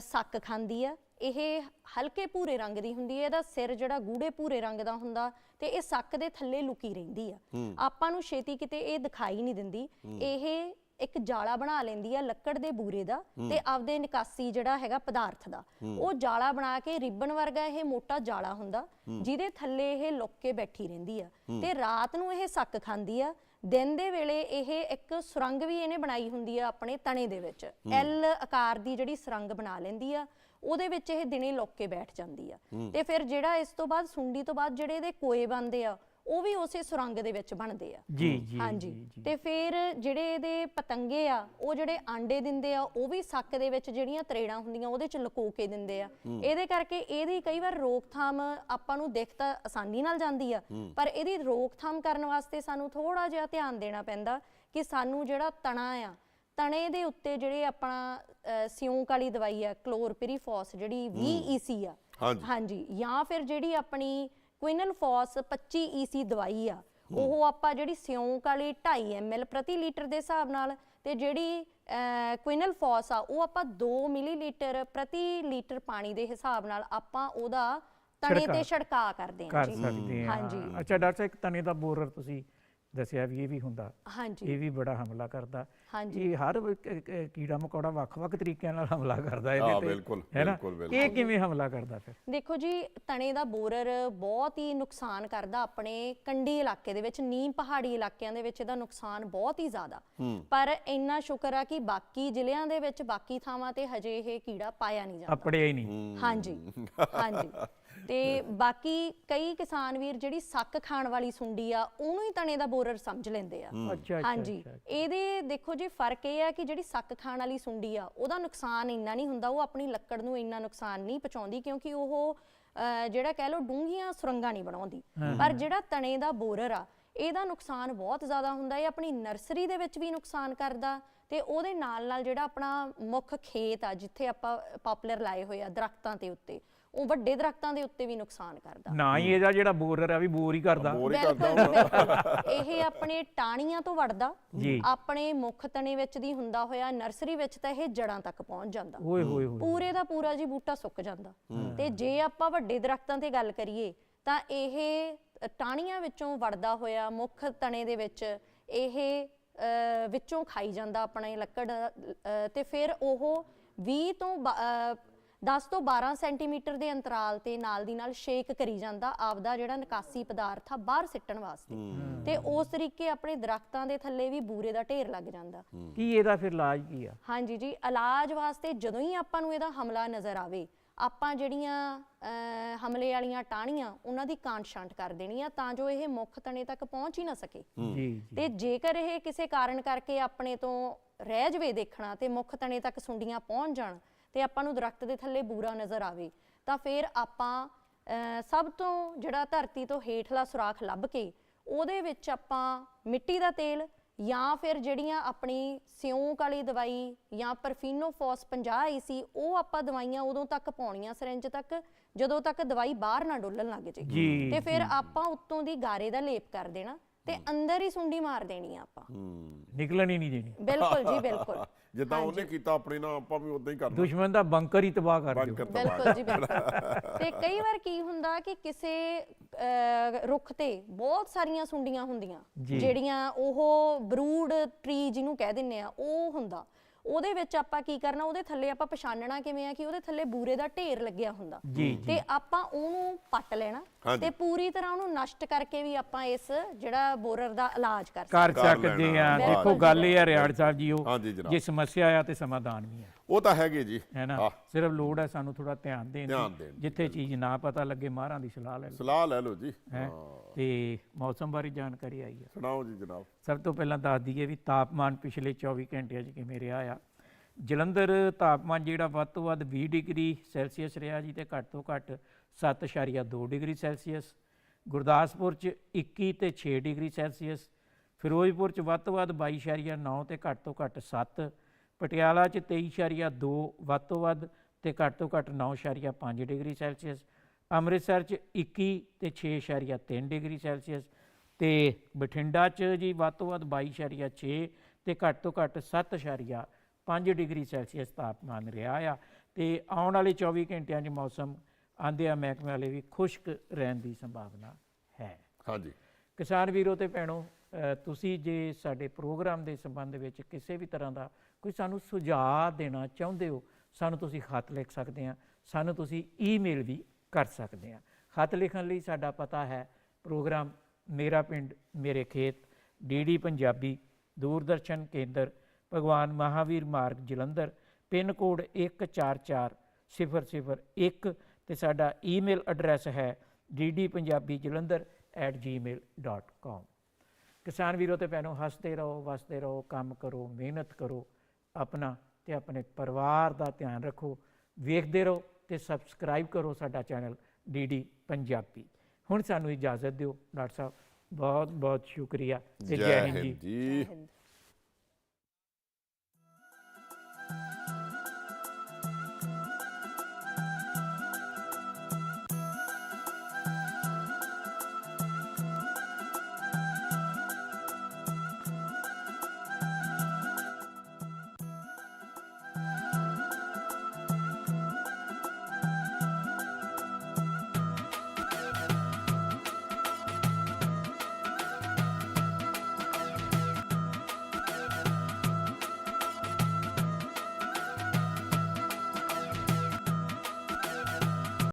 ਸੱਕ ਖਾਂਦੀ ਆ। ਇਹ ਹਲਕੇ ਭੂਰੇ ਰੰਗ ਦੀ ਹੁੰਦੀ ਹੈ ਇਹਦਾ ਸਿਰ ਜਿਹੜਾ ਗੂੜੇ ਭੂਰੇ ਰੰਗ ਦਾ ਹੁੰਦਾ ਤੇ ਇਹ ਸੱਕ ਦੇ ਥੱਲੇ ਲੁਕੀ ਰਹਿੰਦੀ ਆ। ਆਪਾਂ ਨੂੰ ਛੇਤੀ ਕਿਤੇ ਇਹ ਦਿਖਾਈ ਨਹੀਂ ਦਿੰਦੀ। ਇਹ ਇੱਕ ਜਾਲਾ ਬਣਾ ਲੈਂਦੀ ਆ ਲੱਕੜ ਦੇ ਬੂਰੇ ਦਾ ਤੇ ਆਪਦੇ ਨਿਕਾਸੀ ਜਿਹੜਾ ਹੈਗਾ ਪਦਾਰਥ ਦਾ। ਉਹ ਜਾਲਾ ਬਣਾ ਕੇ ਰਿਬਨ ਵਰਗਾ ਇਹ ਮੋਟਾ ਜਾਲਾ ਹੁੰਦਾ ਜਿਹਦੇ ਥੱਲੇ ਇਹ ਲੁੱਕ ਕੇ ਬੈਠੀ ਰਹਿੰਦੀ ਆ। ਤੇ ਰਾਤ ਨੂੰ ਇਹ ਸੱਕ ਖਾਂਦੀ ਆ ਦਿਨ ਦੇ ਵੇਲੇ ਇਹ ਇੱਕ ਸੁਰੰਗ ਵੀ ਇਹਨੇ ਬਣਾਈ ਹੁੰਦੀ ਆ ਆਪਣੇ ਤਣੇ ਦੇ ਵਿੱਚ। ਐਲ ਆਕਾਰ ਦੀ ਜਿਹੜੀ ਸੁਰੰਗ ਬਣਾ ਲੈਂਦੀ ਆ ਉਹਦੇ ਵਿੱਚ ਇਹ ਦਿਨੇ ਲੁੱਕ ਕੇ ਬੈਠ ਜਾਂਦੀ ਆ। ਤੇ ਫਿਰ ਜਿਹੜਾ ਇਸ ਤੋਂ ਬਾਅਦ ਸੁੰਡੀ ਤੋਂ ਬਾਅਦ ਜਿਹੜੇ ਇਹਦੇ ਕੋਏ ਬਣਦੇ ਆ ਉਹ ਵੀ ਉਸੇ ਸੁਰੰਗ ਦੇ ਵਿੱਚ ਬਣਦੇ ਆ। ਜੀ ਜੀ ਹਾਂਜੀ। ਤੇ ਫਿਰ ਜਿਹੜੇ ਇਹਦੇ ਪਤੰਗੇ ਆ ਉਹ ਜਿਹੜੇ ਆਂਡੇ ਦਿੰਦੇ ਆ ਉਹ ਵੀ ਸੱਕ ਦੇ ਵਿੱਚ ਜਿਹੜੀਆਂ ਤਰੇੜਾਂ ਹੁੰਦੀਆਂ ਉਹਦੇ ਚ ਲੁਕੋ ਕੇ ਦਿੰਦੇ ਆ। ਇਹਦੇ ਕਰਕੇ ਇਹਦੀ ਕਈ ਵਾਰ ਰੋਕਥਾਮ ਆਪਾਂ ਨੂੰ ਦਿਖ ਤਾਂ ਆਸਾਨੀ ਨਾਲ ਜਾਂਦੀ ਆ ਪਰ ਇਹਦੀ ਰੋਕਥਾਮ ਕਰਨ ਵਾਸਤੇ ਸਾਨੂੰ ਥੋੜਾ ਜਿਹਾ ਧਿਆਨ ਦੇਣਾ ਪੈਂਦਾ ਕਿ ਸਾਨੂੰ ਜਿਹੜਾ ਤਣਾ ਆ ਤਣੇ ਦੇ ਉੱਤੇ ਜਿਹੜੇ ਆਪਣਾ ਸਿਉਂਕ ਵਾਲੀ ਦਵਾਈ ਆ ਕਲੋਰਪਿਰੀਫੋਸ ਜਿਹੜੀ 20 ਈਸੀ ਆ। ਹਾਂਜੀ ਜਾਂ ਫਿਰ ਜਿਹੜੀ ਆਪਣੀ ਕੁਇਨਲ ਫੋਸ 25 ਈਸੀ ਦਵਾਈ ਆ। ਉਹ ਆਪਾਂ ਜਿਹੜੀ ਸਿਉਂਕ ਵਾਲੀ 2.5 ml ਪ੍ਰਤੀ ਲੀਟਰ ਦੇ ਹਿਸਾਬ ਨਾਲ ਤੇ ਜਿਹੜੀ ਕੁਇਨਲ ਫੋਸ ਆ ਉਹ ਆਪਾਂ 2 ਮਿਲੀਲੀਟਰ ਪ੍ਰਤੀ ਲੀਟਰ ਪਾਣੀ ਦੇ ਹਿਸਾਬ ਨਾਲ ਆਪਾਂ ਉਹਦਾ ਤਣੇ। ਤੇ ਛੜਕਾ। ਕਰਦੇ ਹਾਂ ਜੀ। ਹਾਂਜੀ। ਅੱਛਾ ਡਾਕਟਰ ਸਾਹਿਬ ਇੱਕ ਤਣੇ ਦਾ ਬੋਰਰ ਤੁਸੀਂ ਦੱਸਿਆ ਵੀ ਇਹ ਵੀ ਹੁੰਦਾ। ਹਾਂਜੀ। ਇਹ ਵੀ ਬੜਾ ਹਮਲਾ ਕਰਦਾ। ਹਾਂਜੀ। ਇਹ ਹਰ ਕੀੜਾ ਮਕੌੜਾ ਵੱਖ-ਵੱਖ ਤਰੀਕਿਆਂ ਨਾਲ ਹਮਲਾ ਕਰਦਾ ਇਹਦੇ ਤੇ ਬਿਲਕੁਲ, ਹੈ ਬਿਲਕੁਲ। ਇਹ ਕਿਵੇਂ ਹਮਲਾ ਕਰਦਾ ਫਿਰ? ਦੇਖੋ ਜੀ ਤਣੇ ਦਾ ਬੋਰਰ ਬਹੁਤ ਹੀ ਨੁਕਸਾਨ ਕਰਦਾ ਆਪਣੇ ਕੰਢੀ ਇਲਾਕੇ ਦੇ ਵਿੱਚ ਨੀਮ ਪਹਾੜੀ ਇਲਾਕਿਆਂ ਦੇ ਵਿੱਚ ਇਹਦਾ ਨੁਕਸਾਨ ਬਹੁਤ ਹੀ ਜ਼ਿਆਦਾ। ਪਰ ਇੰਨਾ ਸ਼ੁਕਰ ਆ ਕਿ ਬਾਕੀ ਜ਼ਿਲ੍ਹਿਆਂ ਦੇ ਵਿੱਚ ਬਾਕੀ ਥਾਵਾਂ ਤੇ ਹਜੇ ਇਹ ਕੀੜਾ ਪਾਇਆ ਨਹੀਂ ਜਾਂਦਾ। ਆਪੜਿਆ ਹੀ ਨਹੀਂ। ਹਾਂਜੀ ਹਾਂਜੀ। ਤੇ ਬਾਕੀ ਕਈ ਕਿਸਾਨ ਵੀਰ ਜਿਹੜੀ ਸੱਕ ਖਾਣ ਵਾਲੀ ਸੁੰਡੀ ਆ ਉਹਨੂੰ ਹੀ ਤਣੇ ਦਾ ਬੋਰਰ ਸਮਝ ਲੈਂਦੇ ਆ। ਅੱਛਾ ਅੱਛਾ ਹਾਂਜੀ। ਇਹਦੇ ਦੇਖੋ ਜੀ ਫ਼ਰਕ ਇਹ ਆ ਕਿ ਜਿਹੜੀ ਸੱਕ ਖਾਣ ਵਾਲੀ ਸੁੰਡੀ ਆ ਉਹਦਾ ਨੁਕਸਾਨ ਇੰਨਾ ਨਹੀਂ ਹੁੰਦਾ ਉਹ ਆਪਣੀ ਲੱਕੜ ਨੂੰ ਇੰਨਾ ਨੁਕਸਾਨ ਨਹੀਂ ਪਹੁੰਚਾਉਂਦੀ ਕਿਉਂਕਿ ਉਹ ਅਹ, ਜਿਹੜਾ ਕਹਿ ਲਓ ਡੂੰਘੀਆਂ ਸੁਰੰਗਾਂ ਨਹੀਂ ਬਣਾਉਂਦੀ। ਪਰ ਜਿਹੜਾ ਤਣੇ ਦਾ ਬੋਰਰ ਆ ਇਹਦਾ ਨੁਕਸਾਨ ਬਹੁਤ ਜ਼ਿਆਦਾ ਹੁੰਦਾ ਇਹ ਆਪਣੀ ਨਰਸਰੀ ਦੇ ਵਿੱਚ ਵੀ ਨੁਕਸਾਨ ਕਰਦਾ ਤੇ ਉਹਦੇ ਨਾਲ ਨਾਲ ਜਿਹੜਾ ਆਪਣਾ ਮੁੱਖ ਖੇਤ ਆ ਜਿੱਥੇ ਆਪਾਂ ਪਪੂਲਰ ਲਾਏ ਹੋਏ ਆ ਦਰਖਤਾਂ ਦੇ ਉੱਤੇ ਉਹ ਵੱਡੇ ਦਰਖਤਾਂ ਦੇ ਉੱਤੇ ਵੀ ਨੁਕਸਾਨ ਕਰਦਾ। ਨਾ ਹੀ ਇਹਦਾ ਜਿਹੜਾ ਬੋਰਰ ਆ ਵੀ ਬੋਰ ਹੀ ਕਰਦਾ। ਬੋਰ ਹੀ ਕਰਦਾ ਬਿਲਕੁਲ। ਇਹ ਆਪਣੇ ਟਾਹਣੀਆਂ ਤੋਂ ਵੜਦਾ ਜੀ। ਆਪਣੇ ਮੁੱਖ ਤਣੇ ਵਿੱਚ ਦੀ ਹੁੰਦਾ ਹੋਇਆ ਨਰਸਰੀ ਵਿੱਚ ਤਾਂ ਇਹ ਜੜਾਂ ਤੱਕ ਪਹੁੰਚ ਜਾਂਦਾ। ਓਏ ਹੋਏ ਹੋਏ। ਪੂਰੇ ਦਾ ਪੂਰਾ ਜੀ ਬੂਟਾ ਸੁੱਕ ਜਾਂਦਾ। ਤੇ ਜੇ ਆਪਾਂ ਵੱਡੇ ਦਰਖਤਾਂ ਤੇ ਗੱਲ ਕਰੀਏ ਤਾਂ ਇਹ ਟਾਹਣੀਆਂ ਵਿੱਚੋਂ ਵੜਦਾ ਹੋਇਆ ਮੁੱਖ ਤਣੇ ਦੇ ਵਿੱਚ ਇਹ ਵਿੱਚੋਂ ਖਾਈ ਜਾਂਦਾ ਆਪਣੇ ਲੱਕੜ ਤੇ ਫਿਰ ਉਹ 20 ਤੋਂ 10 ਤੋਂ 12 ਸੈਂਟੀਮੀਟਰ ਦੇ ਅੰਤਰਾਲ ਤੇ ਨਾਲ ਦੀ ਨਾਲ ਸ਼ੇਕ ਕਰੀ ਜਾਂਦਾ ਆਪਦਾ ਜਿਹੜਾ ਨਿਕਾਸੀ ਪਦਾਰਥ ਆ ਬਾਹਰ ਸਿੱਟਣ ਵਾਸਤੇ। ਤੇ ਉਸ ਤਰੀਕੇ ਆਪਣੇ ਦਰਖਤਾਂ ਦੇ ਥੱਲੇ ਵੀ ਬੂਰੇ ਦਾ ਢੇਰ ਲੱਗ ਜਾਂਦਾ। ਕੀ ਇਹਦਾ ਫਿਰ ਇਲਾਜ ਕੀ ਆ? ਹਾਂਜੀ ਜੀ ਇਲਾਜ ਵਾਸਤੇ ਜਦੋਂ ਹੀ ਆਪਾਂ ਨੂੰ ਇਹਦਾ ਹਮਲਾ ਨਜ਼ਰ ਆਵੇ ਆਪਾਂ ਜਿਹੜੀਆਂ ਹਮਲੇ ਵਾਲੀਆਂ ਟਾਹਣੀਆਂ ਉਹਨਾਂ ਦੀ ਕਾਂਟ ਛਾਂਟ ਕਰ ਦੇਣੀ ਆ ਤਾਂ ਜੋ ਇਹ ਮੁੱਖ ਤਣੇ ਤੱਕ ਪਹੁੰਚ ਹੀ ਨਾ ਸਕੇ। ਤੇ ਜੇਕਰ ਇਹ ਕਿਸੇ ਕਾਰਨ ਕਰਕੇ ਆਪਣੇ ਤੋਂ ਰਹਿ ਜਵੇ ਦੇਖਣਾ ਤੇ ਮੁੱਖ ਤਣੇ ਤੱਕ ਸੁੰਡੀਆਂ ਪਹੁੰਚ ਜਾਣ ਤੇ ਆਪਾਂ ਨੂੰ ਦਰਖਤ ਦੇ ਥੱਲੇ ਬੂਰਾ ਨਜ਼ਰ ਆਵੇ ਤਾਂ ਫਿਰ ਆਪਾਂ ਸਭ ਤੋਂ ਜਿਹੜਾ ਧਰਤੀ ਤੋਂ ਹੇਠਲਾ ਸੁਰਾਖ ਲੱਭ ਕੇ ਉਹਦੇ ਵਿੱਚ ਆਪਾਂ ਮਿੱਟੀ ਦਾ ਤੇਲ ਜਾਂ ਫਿਰ ਜਿਹੜੀਆਂ ਆਪਣੀ ਸਿਉਂਕ ਵਾਲੀ ਦਵਾਈ ਜਾਂ ਪਰਫੀਨੋਫੋਸ 50 ਈਸੀ ਉਹ ਆਪਾਂ ਦਵਾਈਆਂ ਉਦੋਂ ਤੱਕ ਪਾਉਣੀਆਂ ਸਿਰੰਜ ਤੱਕ ਜਦੋਂ ਤੱਕ ਦਵਾਈ ਬਾਹਰ ਨਾ ਡੋਲਣ ਲੱਗ ਜੀ, ਤੇ ਫਿਰ ਆਪਾਂ ਉੱਤੋਂ ਦੀ ਗਾਰੇ ਦਾ ਲੇਪ ਕਰ ਦੇਣਾ ਤੇ ਅੰਦਰ ਹੀ ਸੁੰਡੀ ਮਾਰ ਦੇਣੀ ਆ ਆਪਾਂ। ਨਿਕਲਣ ਹੀ ਨਹੀਂ ਦੇਣੀ। ਬਿਲਕੁਲ ਜੀ ਬਿਲਕੁਲ। ਜਿੱਦਾਂ ਉਹਨੇ ਕੀਤਾ ਆਪਣੇ ਨਾਲ ਆਪਾਂ ਵੀ ਉਦਾਂ ਹੀ ਕਰਨਾ ਦੁਸ਼ਮਣ ਦਾ ਬੰਕਰ ਹੀ ਤਬਾਹ ਕਰ ਦਿਓ। ਬੰਕਰ ਤਬਾਹ ਬਿਲਕੁਲ ਜੀ ਬਿਲਕੁਲ। ਤੇ ਕਈ ਵਾਰ ਕੀ ਹੁੰਦਾ ਕਿ ਕਿਸੇ ਅਹ, ਰੁੱਖ ਤੇ ਬਹੁਤ ਸਾਰੀਆਂ ਸੁੰਡੀਆਂ ਹੁੰਦੀਆਂ ਜੀ। ਜਿਹੜੀਆਂ ਉਹ ਬਰੂਡ ਟਰੀ ਜਿਹਨੂੰ ਕਹਿ ਦਿੰਨੇ ਆ ਉਹ ਹੁੰਦਾ। ਉਹਦੇ ਵਿੱਚ ਆਪਾਂ ਕੀ ਕਰਨਾ ਉਹਦੇ ਥੱਲੇ ਆਪਾਂ ਪਛਾਣਨਾ ਕਿਵੇਂ ਆ ਕਿ ਉਹਦੇ ਥੱਲੇ ਬੂਰੇ ਦਾ ਢੇਰ ਲੱਗਿਆ ਹੁੰਦਾ ਤੇ ਆਪਾਂ ਉਹਨੂੰ ਪੱਟ ਲੈਣਾ। ਤੇ ਪੂਰੀ ਤਰ੍ਹਾਂ ਉਹਨੂੰ ਨਸ਼ਟ ਕਰਕੇ ਵੀ ਆਪਾਂ ਇਸ ਜਿਹੜਾ ਬੋਰਰ ਦਾ ਇਲਾਜ ਕਰ ਸਕਦੇ ਕਰ ਸਕਦੇ। ਆ ਦੇਖੋ ਗੱਲ ਇਹ ਆ ਰਿਆੜ ਸਾਹਿਬ ਜੀ ਉਹ ਹਾਂਜੀ ਜਨਾਬ। ਜੇ ਸਮੱਸਿਆ ਆ ਤੇ ਸਮਾਧਾਨ ਵੀ ਆ ਉਹ ਤਾਂ ਹੈਗੇ ਜੀ। ਹੈ ਨਾ? ਹਾਂ। ਸਿਰਫ ਲੋੜ ਹੈ ਸਾਨੂੰ ਥੋੜਾ ਧਿਆਨ ਦੇਣ ਦੀ। ਜਿੱਥੇ ਚੀਜ਼ ਨਾ ਪਤਾ ਲੱਗੇ ਮਾਹਰਾਂ ਦੀ ਸਲਾਹ ਲੈ ਲਓ। ਸਲਾਹ ਲੈ ਲਓ ਜੀ। ਹੈ? ਹਾਂ। ਤੇ ਮੌਸਮ ਬਾਰੇ ਜਾਣਕਾਰੀ ਆਈ ਆ ਸੁਣਾਓ ਜੀ ਜਨਾਬ। ਸਭ ਤੋਂ ਪਹਿਲਾਂ ਦੱਸ ਦਈਏ ਵੀ ਤਾਪਮਾਨ ਪਿਛਲੇ 24 ਘੰਟਿਆਂ 'ਚ ਕਿਵੇਂ ਰਿਹਾ ਆ। ਜਲੰਧਰ ਤਾਪਮਾਨ ਜਿਹੜਾ ਵੱਧ ਤੋਂ ਵੱਧ 20 ਡਿਗਰੀ ਸੈਲਸੀਅਸ ਰਿਹਾ ਜੀ ਤੇ ਘੱਟ ਤੋਂ ਘੱਟ 7.2 ਡਿਗਰੀ ਸੈਲਸੀਅਸ। ਗੁਰਦਾਸਪੁਰ 'ਚ 21 ਤੇ 6 ਡਿਗਰੀ ਸੈਲਸੀਅਸ। ਫਿਰੋਜ਼ਪੁਰ 'ਚ ਵੱਧ ਤੋਂ ਵੱਧ 22.9 ਤੇ ਘੱਟ ਤੋਂ ਘੱਟ 7 ਪਟਿਆਲਾ 'ਚ 23.2 ਵੱਧ ਤੋਂ ਵੱਧ ਤੇ ਘੱਟ ਤੋਂ ਘੱਟ 9.5 ਡਿਗਰੀ ਸੈਲਸੀਅਸ। ਅੰਮ੍ਰਿਤਸਰ 'ਚ 21 ਤੇ 6.3 ਡਿਗਰੀ ਸੈਲਸੀਅਸ। ਤੇ ਬਠਿੰਡਾ 'ਚ ਜੀ ਵੱਧ ਤੋਂ ਵੱਧ 22.6 ਤੇ ਘੱਟ ਤੋਂ ਘੱਟ 7.5 ਡਿਗਰੀ ਸੈਲਸੀਅਸ ਤਾਪਮਾਨ ਰਿਹਾ ਆ। ਤੇ ਆਉਣ ਵਾਲੇ 24 ਘੰਟਿਆਂ 'ਚ ਮੌਸਮ ਆਂਦੇ ਆ ਮਹਿਕਮੇ ਵਾਲੇ ਵੀ ਖੁਸ਼ਕ ਰਹਿਣ ਦੀ ਸੰਭਾਵਨਾ ਹੈ। ਹਾਂਜੀ। ਕਿਸਾਨ ਵੀਰੋ ਤੇ ਭੈਣੋ ਤੁਸੀਂ ਜੇ ਸਾਡੇ ਪ੍ਰੋਗਰਾਮ ਦੇ ਸੰਬੰਧ ਵਿੱਚ ਕਿਸੇ ਵੀ ਤਰ੍ਹਾਂ ਦਾ ਕੋਈ ਸਾਨੂੰ ਸੁਝਾਅ ਦੇਣਾ ਚਾਹੁੰਦੇ ਹੋ, ਸਾਨੂੰ ਤੁਸੀਂ ਖਤ ਲਿਖ ਸਕਦੇ ਆ ਸਾਨੂੰ ਤੁਸੀਂ ਈਮੇਲ ਵੀ ਕਰ ਸਕਦੇ ਆ ਖਤ ਲਿਖਣ ਲਈ ਸਾਡਾ ਪਤਾ ਹੈ, ਪ੍ਰੋਗਰਾਮ ਮੇਰਾ ਪਿੰਡ, ਮੇਰੇ ਖੇਤ ਡੀਡੀ ਪੰਜਾਬੀ, ਦੂਰਦਰਸ਼ਨ ਕੇਂਦਰ, ਭਗਵਾਨ ਮਹਾਵੀਰ ਮਾਰਗ, ਜਲੰਧਰ, ਪਿੰਨ ਕੋਡ 144001 ਤੇ ਸਾਡਾ ਈਮੇਲ ਐਡਰੈਸ ਹੈ ddpunjabi jalandhar www.agriculture.gmail.com ਕਿਸਾਨ ਵੀਰੋ ਤੇ ਭੈਣੋ, ਹੱਸਦੇ ਰਹੋ, ਵਸਦੇ ਰਹੋ, ਕੰਮ ਕਰੋ, ਮਿਹਨਤ ਕਰੋ ਆਪਣਾ ਤੇ ਆਪਣੇ ਪਰਿਵਾਰ ਦਾ ਧਿਆਨ ਰੱਖੋ। ਵੇਖਦੇ ਰਹੋ ਤੇ ਸਬਸਕ੍ਰਾਈਬ ਕਰੋ ਸਾਡਾ ਚੈਨਲ ਡੀਡੀ ਪੰਜਾਬੀ। ਹੁਣ ਸਾਨੂੰ ਇਜਾਜ਼ਤ ਦਿਓ। ਡਾਕਟਰ ਸਾਹਿਬ ਬਹੁਤ ਬਹੁਤ ਸ਼ੁਕਰੀਆ ਤੇ ਜੈ ਹਿੰਦ ਜੀ ਹਿੰਦ।